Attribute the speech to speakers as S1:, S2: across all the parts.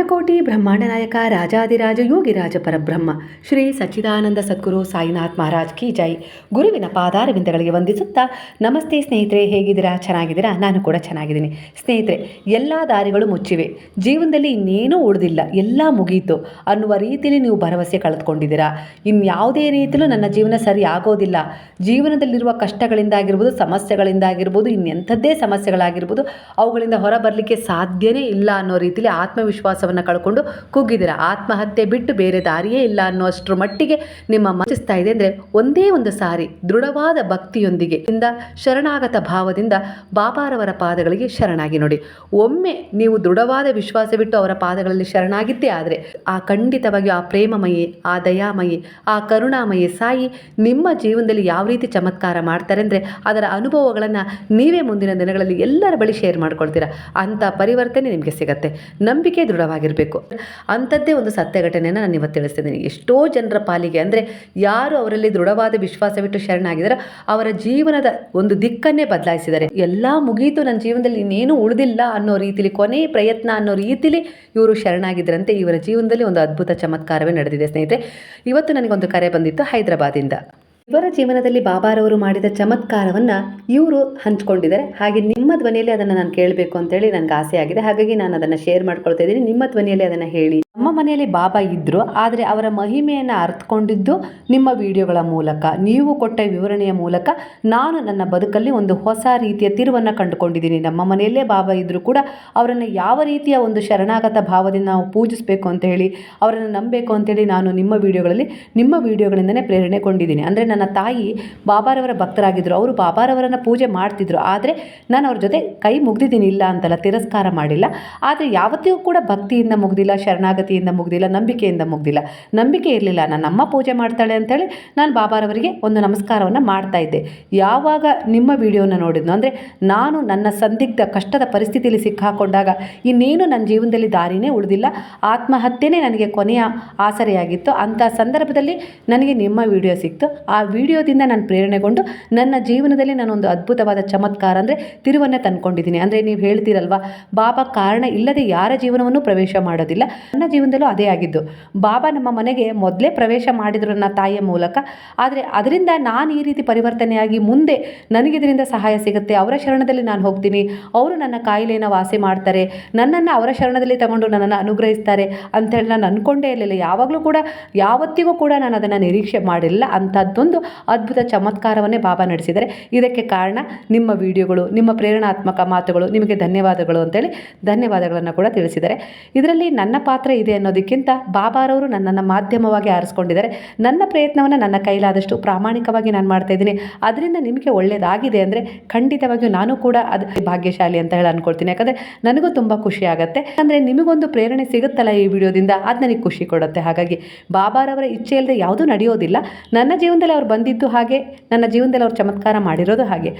S1: ಅಖಂಡಕೋಟಿ ಬ್ರಹ್ಮಾಂಡ ನಾಯಕ ರಾಜಾದಿರಾಜ ಯೋಗಿರಾಜ ಪರಬ್ರಹ್ಮ. ಶ್ರೀ ಸಚ್ಚಿದಾನಂದ ಸದ್ಗುರು ಸಾಯಿನಾಥ್ ಮಹಾರಾಜ್ ಕಿ ಜೈ. ಗುರುವಿನ ಪಾದಾರವಿಂದಗಳಿಗೆ ವಂದಿಸುತ್ತಾ, ನಮಸ್ತೆ ಸ್ನೇಹಿತರೆ, ಹೇಗಿದ್ದೀರಾ? ಚೆನ್ನಾಗಿದ್ದೀರಾ? ನಾನು ಕೂಡ ಚೆನ್ನಾಗಿದ್ದೀನಿ. ಸ್ನೇಹಿತರೆ, ಎಲ್ಲ ದಾರಿಗಳು ಮುಚ್ಚಿವೆ. ಜೀವನದಲ್ಲಿ ಇನ್ನೇನೂ ಉಳಿದಿಲ್ಲ. ಎಲ್ಲ ಮುಗೀತು. ಅನ್ನುವ ರೀತಿಯಲ್ಲಿ ನೀವು ಭರವಸೆ ಕಳೆದುಕೊಂಡಿದ್ದೀರಾ? ಇನ್ಯಾವುದೇ ರೀತಿಯಲ್ಲೂ ನನ್ನ ಜೀವನ ಸರಿ ಆಗೋದಿಲ್ಲ. ಜೀವನದಲ್ಲಿರುವ ಕಷ್ಟಗಳಿಂದಾಗಿರ್ಬೋದು, ಸಮಸ್ಯೆಗಳಿಂದಾಗಿರ್ಬೋದು, ಇನ್ನೆಂಥದ್ದೇ ಸಮಸ್ಯೆಗಳಾಗಿರ್ಬೋದು, ಅವುಗಳಿಂದ ಹೊರಬರಲಿಕ್ಕೆ ಸಾಧ್ಯನೇ ಇಲ್ಲ ಅನ್ನೋ ರೀತಿಯಲ್ಲಿ ಆತ್ಮವಿಶ್ವಾಸವನ್ನು ಕಳ್ಕೊಂಡು ಕುಗ್ಗಿದ್ದೀರಾ ಆತ್ಮಹತ್ಯೆ ಬಿಟ್ಟು ಬೇರೆ ದಾರಿಯೇ ಇಲ್ಲ ಅನ್ನೋಷ್ಟರ ಮಟ್ಟಿಗೆ ನಿಮ್ಮ ಮನಸ್ಸಿಸ್ತಾ ಇದೆ ಅಂದರೆ ಒಂದೇ ಒಂದು ಸಾರಿ ದೃಢವಾದ ಭಕ್ತಿಯೊಂದಿಗೆ ಇಂದ ಶರಣಾಗತ ಭಾವದಿಂದ ಬಾಬಾರವರ ಪಾದಗಳಿಗೆ ಶರಣಾಗಿ ನೋಡಿ. ಒಮ್ಮೆ ನೀವು ದೃಢವಾದ ವಿಶ್ವಾಸವಿಟ್ಟು ಅವರ ಪಾದಗಳಲ್ಲಿ ಶರಣಾಗಿದ್ದೇ ಆದರೆ ಆ ಖಂಡಿತವಾಗಿ ಆ ಪ್ರೇಮಮಯಿ, ಆ ದಯಾಮಯಿ, ಆ ಕರುಣಾಮಯಿ ಸಾಯಿ ನಿಮ್ಮ ಜೀವನದಲ್ಲಿ ಯಾವ ರೀತಿ ಚಮತ್ಕಾರ ಮಾಡ್ತಾರೆ ಅಂದರೆ ಅದರ ಅನುಭವಗಳನ್ನು ನೀವೇ ಮುಂದಿನ ದಿನಗಳಲ್ಲಿ ಎಲ್ಲರ ಬಳಿ ಶೇರ್ ಮಾಡ್ಕೊಳ್ತೀರಾ? ಅಂಥ ಪರಿವರ್ತನೆ ನಿಮಗೆ ಸಿಗತ್ತೆ. ನಂಬಿಕೆ ದೃಢವಾಗಿರಬೇಕು ಅಂಥದ್ದೇ ಒಂದು ಸತ್ಯ ಘಟನೆಯನ್ನು ನಾನು ಇವತ್ತು ತಿಳಿಸ್ತಿದ್ದೀನಿ ಎಷ್ಟೋ ಜನರ ಪಾಲಿಗೆ ಅಂದರೆ ಯಾರು ಅವರಲ್ಲಿ ದೃಢವಾದ ವಿಶ್ವಾಸವಿಟ್ಟು ಶರಣಾಗಿದ್ದಾರೋ ಅವರ ಜೀವನದ ಒಂದು ದಿಕ್ಕನ್ನೇ ಬದಲಾಯಿಸಿದ್ದಾರೆ. ಎಲ್ಲ ಮುಗೀತು ನನ್ನ ಜೀವನದಲ್ಲಿ ಇನ್ನೇನು ಉಳಿದಿಲ್ಲ ಅನ್ನೋ ರೀತಿಲಿ ಕೊನೆಯ ಪ್ರಯತ್ನ ಅನ್ನೋ ರೀತಿಲಿ ಇವರು ಶರಣಾಗಿದ್ದರಂತೆ ಇವರ ಜೀವನದಲ್ಲಿ ಒಂದು ಅದ್ಭುತ ಚಮತ್ಕಾರವೇ ನಡೆದಿದೆ ಸ್ನೇಹಿತರೆ. ಇವತ್ತು ನನಗೊಂದು ಕರೆ ಬಂದಿತ್ತು ಹೈದರಾಬಾದಿಂದ ಇವರ ಜೀವನದಲ್ಲಿ ಬಾಬಾರವರು ಮಾಡಿದ ಚಮತ್ಕಾರವನ್ನು ಇವರು ಹಂಚ್ಕೊಂಡಿದ್ದಾರೆ. ಹಾಗೆ ನಿಮ್ಮ ಧ್ವನಿಯಲ್ಲಿ ಅದನ್ನು ನಾನು ಕೇಳಬೇಕು ಅಂತೇಳಿ ನನಗೆ ಆಸೆ ಆಗಿದೆ ಹಾಗಾಗಿ ನಾನು ಅದನ್ನು ಶೇರ್ ಮಾಡ್ಕೊಳ್ತಾ ಇದ್ದೀನಿ. ನಿಮ್ಮ ಧ್ವನಿಯಲ್ಲಿ ಅದನ್ನು ಹೇಳಿ. ನಮ್ಮ ಮನೆಯಲ್ಲಿ ಬಾಬಾ ಇದ್ದರು ಆದರೆ ಅವರ ಮಹಿಮೆಯನ್ನು ಅರ್ಥಕೊಂಡಿದ್ದು ನಿಮ್ಮ ವಿಡಿಯೋಗಳ ಮೂಲಕ. ನೀವು ಕೊಟ್ಟ ವಿವರಣೆಯ ಮೂಲಕ ನಾನು ನನ್ನ ಬದುಕಲ್ಲಿ ಒಂದು ಹೊಸ ರೀತಿಯ ತಿರುವನ್ನು ಕಂಡುಕೊಂಡಿದ್ದೀನಿ. ನಮ್ಮ ಮನೆಯಲ್ಲೇ ಬಾಬಾ ಇದ್ದರೂ ಕೂಡ ಅವರನ್ನು ಯಾವ ರೀತಿಯ ಒಂದು ಶರಣಾಗತ ಭಾವದಿಂದ ನಾವು ಪೂಜಿಸಬೇಕು ಅಂತ ಹೇಳಿ, ಅವರನ್ನು ನಂಬಬೇಕು ಅಂತೇಳಿ ನಾನು ನಿಮ್ಮ ವಿಡಿಯೋಗಳಲ್ಲಿ, ನಿಮ್ಮ ವಿಡಿಯೋಗಳಿಂದನೇ ಪ್ರೇರಣೆಗೊಂಡಿದ್ದೀನಿ ಅಂದರೆ ನನ್ನ ತಾಯಿ ಬಾಬಾರವರ ಭಕ್ತರಾಗಿದ್ದರು ಅವರು ಬಾಬಾರವರನ್ನು ಪೂಜೆ ಮಾಡ್ತಿದ್ರು. ಆದರೆ ನಾನು ಅವ್ರ ಜೊತೆ ಕೈ ಮುಗ್ದಿದ್ದೀನಿ, ಇಲ್ಲ ಅಂತಲ್ಲ, ತಿರಸ್ಕಾರ ಮಾಡಿಲ್ಲ. ಆದರೆ ಯಾವತ್ತಿಗೂ ಕೂಡ ಭಕ್ತಿಯಿಂದ ಮುಗ್ದಿಲ್ಲ, ಶರಣಾಗತಿಯಿಂದ ಮುಗ್ದಿಲ್ಲ, ನಂಬಿಕೆಯಿಂದ ಮುಗ್ದಿಲ್ಲ. ನಂಬಿಕೆ ಇರಲಿಲ್ಲ. ನನ್ನ ಅಮ್ಮ ಪೂಜೆ ಮಾಡ್ತಾಳೆ ಅಂತೇಳಿ ನಾನು ಬಾಬಾರವರಿಗೆ ಒಂದು ನಮಸ್ಕಾರವನ್ನು ಮಾಡ್ತಾ ಇದ್ದೆ. ಯಾವಾಗ ನಿಮ್ಮ ವಿಡಿಯೋನ ನೋಡಿದ್ನು, ಅಂದರೆ ನಾನು ನನ್ನ ಸಂದಿಗ್ಧ ಕಷ್ಟದ ಪರಿಸ್ಥಿತಿಯಲ್ಲಿ ಸಿಕ್ಕಾಕೊಂಡಾಗ ಇನ್ನೇನು ನನ್ನ ಜೀವನದಲ್ಲಿ ದಾರಿನೇ ಉಳಿದಿಲ್ಲ. ಆತ್ಮಹತ್ಯೆನೇ ನನಗೆ ಕೊನೆಯ ಆಸರೆಯಾಗಿತ್ತು. ಅಂಥ ಸಂದರ್ಭದಲ್ಲಿ ನನಗೆ ನಿಮ್ಮ ವಿಡಿಯೋ ಸಿಕ್ತು. ಆ ವಿಡಿಯೋದಿಂದ ನಾನು ಪ್ರೇರಣೆಗೊಂಡು ನನ್ನ ಜೀವನದಲ್ಲಿ ನಾನೊಂದು ಅದ್ಭುತವಾದ ಚಮತ್ಕಾರ ಅಂದರೆ ತಿರುವನ್ನೇ ತಂದ್ಕೊಂಡಿದ್ದೀನಿ. ಅಂದರೆ ನೀವು ಹೇಳ್ತೀರಲ್ವಾ, ಬಾಬಾ ಕಾರಣ ಇಲ್ಲದೆ ಯಾರ ಜೀವನವನ್ನು ಪ್ರವೇಶ ಮಾಡೋದಿಲ್ಲ. ನನ್ನ ಜೀವನದಲ್ಲೂ ಅದೇ ಆಗಿದ್ದು. ಬಾಬಾ ನಮ್ಮ ಮನೆಗೆ ಮೊದಲೇ ಪ್ರವೇಶ ಮಾಡಿದ್ರು ನನ್ನ ತಾಯಿಯ ಮೂಲಕ. ಆದರೆ ಅದರಿಂದ ನಾನು ಈ ರೀತಿ ಪರಿವರ್ತನೆಯಾಗಿ ಮುಂದೆ ನನಗಿದರಿಂದ ಸಹಾಯ ಸಿಗುತ್ತೆ. ಅವರ ಶರಣದಲ್ಲಿ ನಾನು ಹೋಗ್ತೀನಿ. ಅವರು ನನ್ನ ಕಾಯಿಲೆಯನ್ನು ವಾಸಿ ಮಾಡ್ತಾರೆ. ನನ್ನನ್ನು ಅವರ ಶರಣದಲ್ಲಿ ತಗೊಂಡು ನನ್ನನ್ನು ಅನುಗ್ರಹಿಸ್ತಾರೆ ಅಂತೇಳಿ ನಾನು ಅಂದ್ಕೊಂಡೇ ಇರಲಿಲ್ಲ. ಯಾವಾಗಲೂ ಕೂಡ, ಯಾವತ್ತಿಗೂ ಕೂಡ ನಾನು ಅದನ್ನು ನಿರೀಕ್ಷೆ ಮಾಡಿಲ್ಲ. ಅಂಥದ್ದೊಂದು ಅದ್ಭುತ ಚಮತ್ಕಾರವನ್ನೇ ಬಾಬಾ ನಡೆಸಿದರೆ ಇದಕ್ಕೆ ಕಾರಣ ನಿಮ್ಮ ವಿಡಿಯೋಗಳು, ನಿಮ್ಮ ಪ್ರೇರಣಾತ್ಮಕ ಮಾತುಗಳು ನಿಮಗೆ ಧನ್ಯವಾದಗಳು ಅಂತೇಳಿ ಧನ್ಯವಾದಗಳನ್ನು ಕೂಡ ತಿಳಿಸಿದ್ದಾರೆ. ಇದರಲ್ಲಿ ನನ್ನ ಪಾತ್ರ ಇದೆ ಅನ್ನೋದಕ್ಕಿಂತ ಬಾಬಾರವರು ನನ್ನನ್ನು ಮಾಧ್ಯಮವಾಗಿ ಆರಿಸ್ಕೊಂಡಿದ್ದಾರೆ. ನನ್ನ ಪ್ರಯತ್ನವನ್ನು ನನ್ನ ಕೈಲಾದಷ್ಟು ಪ್ರಾಮಾಣಿಕವಾಗಿ ನಾನು ಮಾಡ್ತಾ ಇದ್ದೀನಿ. ಅದರಿಂದ ನಿಮಗೆ ಒಳ್ಳೆಯದಾಗಿದೆ ಅಂದರೆ ಖಂಡಿತವಾಗಿಯೂ ನಾನು ಕೂಡ ಅದು ಭಾಗ್ಯಶಾಲಿ ಅಂತ ಹೇಳಿ ಅಂದ್ಕೊಳ್ತೀನಿ ಯಾಕಂದರೆ ನನಗೂ ತುಂಬ ಖುಷಿ ಆಗುತ್ತೆ. ಅಂದರೆ ನಿಮಗೊಂದು ಪ್ರೇರಣೆ ಸಿಗುತ್ತಲ್ಲ ಈ ವಿಡಿಯೋದಿಂದ ಅದು ನನಗೆ ಖುಷಿ ಕೊಡುತ್ತೆ. ಹಾಗಾಗಿ ಬಾಬಾರವರ ಇಚ್ಛೆ ಇಲ್ಲದೆ ಯಾವುದೂ ನಡೆಯೋದಿಲ್ಲ. ನನ್ನ ಜೀವನದಲ್ಲಿ ಅವ್ರು ಬಂದಿದ್ದು ಹಾಗೆ, ನನ್ನ ಜೀವನದಲ್ಲಿ ಅವ್ರು ಚಮತ್ಕಾರ ಮಾಡಿರೋದು ಹಾಗೆ.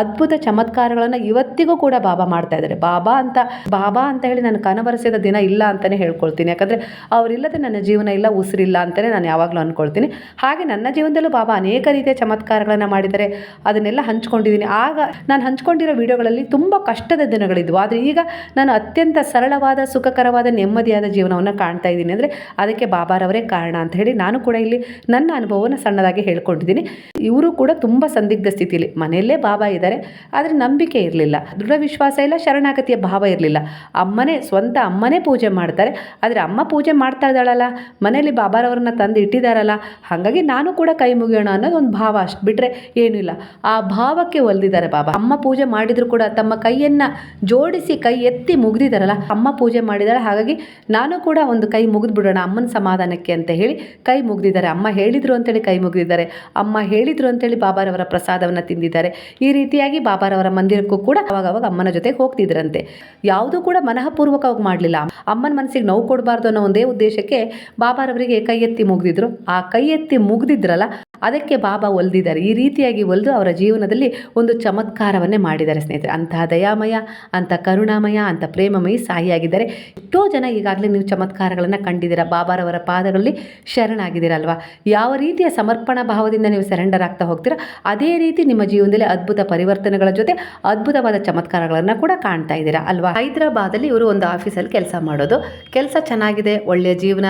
S1: ಅದ್ಭುತ ಚಮತ್ಕಾರಗಳನ್ನು ಇವತ್ತಿಗೂ ಕೂಡ ಬಾಬಾ ಮಾಡ್ತಾ ಇದ್ದಾರೆ. ಬಾಬಾ ಅಂತ ಬಾಬಾ ಅಂತ ಹೇಳಿ ನಾನು ಕನಬರಸಿದ ದಿನ ಇಲ್ಲ ಅಂತಲೇ ಹೇಳ್ಕೊಳ್ತೀನಿ. ಯಾಕಂದರೆ ಅವರಿಲ್ಲದೆ ನನ್ನ ಜೀವನ ಇಲ್ಲ, ಉಸಿರಿಲ್ಲ ಅಂತಲೇ ನಾನು ಯಾವಾಗಲೂ ಅಂದ್ಕೊಳ್ತೀನಿ ಹಾಗೆ ನನ್ನ ಜೀವನದಲ್ಲೂ ಬಾಬಾ ಅನೇಕ ರೀತಿಯ ಚಮತ್ಕಾರಗಳನ್ನು ಮಾಡಿದ್ದಾರೆ. ಅದನ್ನೆಲ್ಲ ಹಂಚ್ಕೊಂಡಿದ್ದೀನಿ. ಆಗ ನಾನು ಹಂಚ್ಕೊಂಡಿರೋ ವಿಡಿಯೋಗಳಲ್ಲಿ ತುಂಬ ಕಷ್ಟದ ದಿನಗಳಿದ್ವು. ಆದರೆ ಈಗ ನಾನು ಅತ್ಯಂತ ಸರಳವಾದ, ಸುಖಕರವಾದ, ನೆಮ್ಮದಿಯಾದ ಜೀವನವನ್ನು ಕಾಣ್ತಾ ಇದ್ದೀನಿ. ಅಂದರೆ ಅದಕ್ಕೆ ಬಾಬಾರವರೇ ಕಾರಣ ಅಂತ ಹೇಳಿ ನಾನು ಕೂಡ ಇಲ್ಲಿ ನನ್ನ ಅನುಭವವನ್ನು ಸಣ್ಣದಾಗಿ ಹೇಳ್ಕೊಂಡಿದ್ದೀನಿ. ಇವರು ಕೂಡ ತುಂಬ ಸಂದಿಗ್ಧ ಸ್ಥಿತಿಯಲ್ಲಿ ಮನೆಯಲ್ಲೇ ಬಾಬಾ ಇದ್ದಾರೆ. ಆದರೆ ನಂಬಿಕೆ ಇರಲಿಲ್ಲ. ದೃಢ ವಿಶ್ವಾಸ ಇಲ್ಲ, ಶರಣಾಗತಿಯ ಭಾವ ಇರಲಿಲ್ಲ. ಅಮ್ಮನೇ, ಸ್ವಂತ ಅಮ್ಮನೇ ಪೂಜೆ ಮಾಡ್ತಾರೆ. ಆದರೆ ಅಮ್ಮ ಪೂಜೆ ಮಾಡ್ತಾ ಇದ್ದಾಳಲ್ಲ? ಮನೆಯಲ್ಲಿ ಬಾಬಾರವ್ರನ್ನ ತಂದು ಇಟ್ಟಿದ್ದಾರಲ್ಲ? ಹಾಗಾಗಿ ನಾನು ಕೂಡ ಕೈ ಮುಗಿಯೋಣ ಅನ್ನೋದು ಒಂದು ಭಾವ ಅಷ್ಟು ಬಿಟ್ಟರೆ ಏನೂ ಇಲ್ಲ. ಆ ಭಾವಕ್ಕೆ ಒಲ್ದಿದ್ದಾರೆ ಬಾಬಾ. ಅಮ್ಮ ಪೂಜೆ ಮಾಡಿದ್ರು ಕೂಡ ತಮ್ಮ ಕೈಯನ್ನು ಜೋಡಿಸಿ ಕೈ ಎತ್ತಿ ಮುಗ್ದಿದ್ದಾರಲ್ಲ? ಅಮ್ಮ ಪೂಜೆ ಮಾಡಿದಾಳೆ ಹಾಗಾಗಿ ನಾನು ಕೂಡ ಒಂದು ಕೈ ಮುಗಿದ್ಬಿಡೋಣ ಅಮ್ಮನ ಸಮಾಧಾನಕ್ಕೆ ಅಂತ ಹೇಳಿ ಕೈ ಮುಗಿದಿದ್ದಾರೆ. ಅಮ್ಮ ಹೇಳಿದರು ಅಂತೇಳಿ ಕೈ ಮುಗಿದಿದ್ದಾರೆ. ಅಮ್ಮ ಹೇಳಿದರು ಅಂತೇಳಿ ಬಾಬಾರವರ ಪ್ರಸಾದವನ್ನು ತಿಂದಿದ್ದಾರೆ. ಈ ರೀತಿಯಾಗಿ ಬಾಬಾರವರ ಮಂದಿರಕ್ಕೂ ಕೂಡ ಅವಾಗ ಅವಾಗ ಅಮ್ಮನ ಜೊತೆಗೆ ಹೋಗ್ತಿದ್ರಂತೆ. ಯಾವುದೂ ಕೂಡ ಮನಃಪೂರ್ವಕವಾಗಿ ಮಾಡಲಿಲ್ಲ. ಅಮ್ಮನ ಮನಸ್ಸಿಗೆ ನೋವು ಕೊಡಬಾರ್ದು ಅನ್ನೋ ಒಂದೇ ಉದ್ದೇಶಕ್ಕೆ ಬಾಬಾರವರಿಗೆ ಕೈ ಎತ್ತಿ ಮುಗ್ದಿದ್ರು. ಆ ಕೈ ಎತ್ತಿ ಮುಗ್ದಿದ್ರಲ್ಲ ಅದಕ್ಕೆ ಬಾಬಾ ಒಲ್ದಿದ್ದಾರೆ. ಈ ರೀತಿಯಾಗಿ ಒಲಿದು ಅವರ ಜೀವನದಲ್ಲಿ ಒಂದು ಚಮತ್ಕಾರವನ್ನೇ ಮಾಡಿದ್ದಾರೆ ಸ್ನೇಹಿತರೆ. ಅಂತಹ ದಯಾಮಯ ಅಂತ ಕರುಣಾಮಯ ಅಂತ ಪ್ರೇಮಮಯಿ ಸಾಯಿಯಾಗಿದ್ದಾರೆ. ಎಷ್ಟೋ ಜನ ಈಗಾಗಲೇ ನೀವು ಚಮತ್ಕಾರಗಳನ್ನು ಕಂಡಿದ್ದೀರಾ. ಬಾಬಾರವರ ಪಾದಗಳಲ್ಲಿ ಶರಣಾಗಿದ್ದೀರಲ್ವಾ? ಯಾವ ರೀತಿಯ ಸಮರ್ಪಣಾ ಭಾವದಿಂದ ನೀವು ಸರೆಂಡರ್ ಆಗ್ತಾ ಹೋಗ್ತೀರಾ? ಅದೇ ರೀತಿ ನಿಮ್ಮ ಜೀವನದಲ್ಲಿ ಅದ್ಭುತ ಪರಿವರ್ತನೆಗಳ ಜೊತೆ ಅದ್ಭುತವಾದ ಚಮತ್ಕಾರಗಳನ್ನು ಕೂಡ ಕಾಣ್ತಾ ಇದ್ದೀರಾ ಅಲ್ವಾ? ಹೈದರಾಬಾದಲ್ಲಿ ಇವರು ಒಂದು ಆಫೀಸಲ್ಲಿ ಕೆಲಸ ಮಾಡೋದು. ಕೆಲಸ ಚೆನ್ನಾಗಿದೆ, ಒಳ್ಳೆಯ ಜೀವನ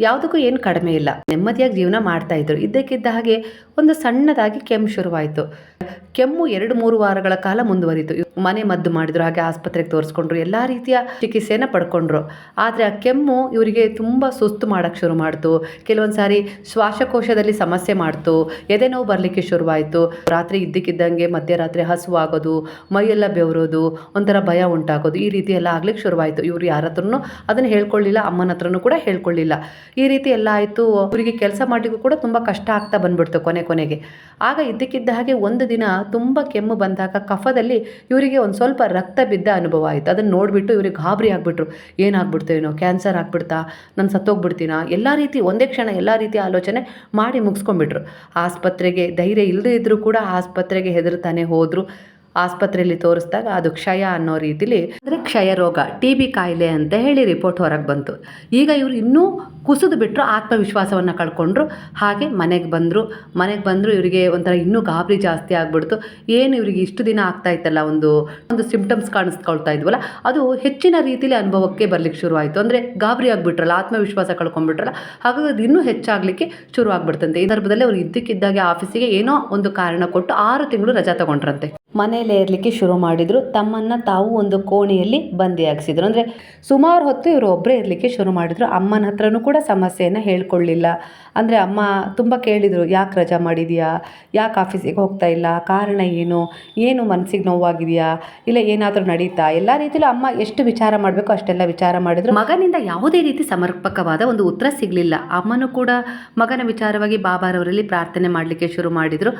S1: ಯಾವುದಕ್ಕೂ ಏನು ಕಡಿಮೆ ಇಲ್ಲ. ನೆಮ್ಮದಿಯಾಗಿ ಜೀವನ ಮಾಡ್ತಾ ಇದ್ರು. ಇದ್ದಕ್ಕಿದ್ದ ಹಾಗೆ ಒಂದು ಸಣ್ಣದಾಗಿ ಕೆಮ್ಮು ಶುರುವಾಯಿತು. ಕೆಮ್ಮು ಎರಡು ಮೂರು ವಾರಗಳ ಕಾಲ ಮುಂದುವರಿತು. ಮನೆ ಮದ್ದು ಮಾಡಿದ್ರು, ಹಾಗೆ ಆಸ್ಪತ್ರೆಗೆ ತೋರಿಸ್ಕೊಂಡ್ರು, ಎಲ್ಲ ರೀತಿಯ ಚಿಕಿತ್ಸೆಯನ್ನು ಪಡ್ಕೊಂಡ್ರು. ಆದರೆ ಆ ಕೆಮ್ಮು ಇವರಿಗೆ ತುಂಬ ಸುಸ್ತು ಮಾಡೋಕ್ಕೆ ಶುರು ಮಾಡ್ತು. ಕೆಲವೊಂದು ಸಾರಿ ಶ್ವಾಸಕೋಶದಲ್ಲಿ ಸಮಸ್ಯೆ ಮಾಡ್ತು, ಎದೆ ನೋವು ಬರಲಿಕ್ಕೆ ಶುರುವಾಯಿತು. ರಾತ್ರಿ ಇದ್ದಕ್ಕಿದ್ದಂಗೆ ಮಧ್ಯರಾತ್ರಿ ಹಸುವಾಗೋದು ಮೈಯೆಲ್ಲ ಬೆವರೋದು, ಒಂಥರ ಭಯ ಉಂಟಾಗೋದು, ಈ ರೀತಿ ಎಲ್ಲ ಆಗ್ಲಿಕ್ಕೆ ಶುರುವಾಯಿತು. ಇವರು ಯಾರ ಹತ್ರನು ಅದನ್ನು ಹೇಳ್ಕೊಳ್ಳಿಲ್ಲ, ಅಮ್ಮನ ಹತ್ರನೂ ಕೂಡ ಹೇಳ್ಕೊಳ್ಳಿಲ್ಲ. ಈ ರೀತಿ ಎಲ್ಲ ಆಯಿತು ಅವರಿಗೆ ಕೆಲಸ ಮಾಡಲಿಕ್ಕೂ ಕೂಡ ತುಂಬ ಕಷ್ಟ ಆಗ್ತಾ ಬಂದ್ಬಿಡ್ತು ಕೊನೆ ಕೊನೆಗೆ. ಆಗ ಇದ್ದಕ್ಕಿದ್ದ ಹಾಗೆ ಒಂದು ದಿನ ತುಂಬ ಕೆಮ್ಮು ಬಂದಾಗ ಕಫದಲ್ಲಿ ಇವರಿಗೆ ಒಂದು ಸ್ವಲ್ಪ ರಕ್ತ ಬಿದ್ದ ಅನುಭವ ಆಯಿತು. ಅದನ್ನು ನೋಡಿಬಿಟ್ಟು ಇವ್ರಿಗೆ ಗಾಬರಿ ಆಗಿಬಿಟ್ರು. ಏನಾಗ್ಬಿಡ್ತೇನೋ ಏನೋ, ಕ್ಯಾನ್ಸರ್ ಆಗಿಬಿಡ್ತಾ, ನಾನು ಸತ್ತೋಗ್ಬಿಡ್ತೀನಾ? ಎಲ್ಲ ರೀತಿ, ಒಂದೇ ಕ್ಷಣ ಎಲ್ಲ ರೀತಿ ಆಲೋಚನೆ ಮಾಡಿ ಮುಗಿಸ್ಕೊಂಡ್ಬಿಟ್ರು. ಆಸ್ಪತ್ರೆಗೆ ಧೈರ್ಯ ಇಲ್ಲದೇ ಇದ್ದರೂ ಕೂಡ ಆಸ್ಪತ್ರೆಗೆ ಹೆದರ್ತಾನೆ ಹೋದರು. ಆಸ್ಪತ್ರೆಯಲ್ಲಿ ತೋರಿಸಿದಾಗ ಅದು ಕ್ಷಯ ಅನ್ನೋ ರೀತಿಲಿ ಅಂದರೆ ಕ್ಷಯ ರೋಗ ಟಿ ಬಿ ಕಾಯಿಲೆ ಅಂತ ಹೇಳಿ ರಿಪೋರ್ಟ್ ಹೊರಗೆ ಬಂತು. ಈಗ ಇವರು ಇನ್ನೂ ಕುಸಿದು ಬಿಟ್ಟರು ಆತ್ಮವಿಶ್ವಾಸವನ್ನು ಕಳ್ಕೊಂಡ್ರು. ಹಾಗೆ ಮನೆಗೆ ಬಂದರು. ಮನೆಗೆ ಬಂದರು ಇವರಿಗೆ ಒಂಥರ ಇನ್ನೂ ಗಾಬರಿ ಜಾಸ್ತಿ ಆಗ್ಬಿಡ್ತು. ಏನು ಇವರಿಗೆ ಇಷ್ಟು ದಿನ ಆಗ್ತಾ ಇತ್ತಲ್ಲ, ಒಂದು ಒಂದು ಸಿಂಪ್ಟಮ್ಸ್ ಕಾಣಿಸ್ಕೊಳ್ತಾ ಇದ್ವಲ್ಲ, ಅದು ಹೆಚ್ಚಿನ ರೀತಿಲಿ ಅನುಭವಕ್ಕೆ ಬರ್ಲಿಕ್ಕೆ ಶುರುವಾಯಿತು. ಅಂದರೆ ಗಾಬರಿ ಆಗಿಬಿಟ್ರಲ್ಲ, ಆತ್ಮವಿಶ್ವಾಸ ಕಳ್ಕೊಂಡ್ಬಿಟ್ರಲ್ಲ, ಹಾಗಾಗಿ ಅದು ಇನ್ನೂ ಹೆಚ್ಚಾಗಲಿಕ್ಕೆ ಶುರು ಆಗ್ಬಿಡ್ತಂತೆ ಈ ಸಂದರ್ಭದಲ್ಲಿ ಅವ್ರು ಇದ್ದಕ್ಕಿದ್ದಾಗೆ ಆಫೀಸಿಗೆ ಏನೋ ಒಂದು ಕಾರಣ ಕೊಟ್ಟು ಆರು ತಿಂಗಳು ರಜಾ ತಗೊಂಡ್ರಂತೆ. ಮನೆಯಲ್ಲೇ ಇರಲಿಕ್ಕೆ ಶುರು ಮಾಡಿದರು. ತಮ್ಮನ್ನು ತಾವು ಒಂದು ಕೋಣೆಯಲ್ಲಿ ಬಂದಿಯಾಗಿಸಿದ್ರು. ಅಂದರೆ ಸುಮಾರು ಹೊತ್ತು ಇವರು ಒಬ್ಬರೇ ಇರಲಿಕ್ಕೆ ಶುರು ಮಾಡಿದರು. ಅಮ್ಮನ ಹತ್ರನೂ ಕೂಡ ಸಮಸ್ಯೆಯನ್ನು ಹೇಳ್ಕೊಳ್ಳಿಲ್ಲ. ಅಂದರೆ ಅಮ್ಮ ತುಂಬ ಕೇಳಿದರು, ಯಾಕೆ ರಜಾ ಮಾಡಿದೀಯಾ? ಯಾಕೆ ಆಫೀಸಿಗೆ ಹೋಗ್ತಾ ಇಲ್ಲ? ಕಾರಣ ಏನು? ಏನು ಮನಸ್ಸಿಗೆ ನೋವಾಗಿದೆಯಾ? ಇಲ್ಲ ಏನಾದರೂ ನಡೀತಾ? ಎಲ್ಲ ರೀತಿಯಲ್ಲೂ ಅಮ್ಮ ಎಷ್ಟು ವಿಚಾರ ಮಾಡಬೇಕು ಅಷ್ಟೆಲ್ಲ ವಿಚಾರ ಮಾಡಿದ್ರು. ಮಗನಿಂದ ಯಾವುದೇ ರೀತಿ ಸಮರ್ಪಕವಾದ ಒಂದು ಉತ್ತರ ಸಿಗಲಿಲ್ಲ. ಅಮ್ಮನೂ ಕೂಡ ಮಗನ ವಿಚಾರವಾಗಿ ಬಾಬಾರವರಲ್ಲಿ ಪ್ರಾರ್ಥನೆ ಮಾಡಲಿಕ್ಕೆ ಶುರು ಮಾಡಿದರು.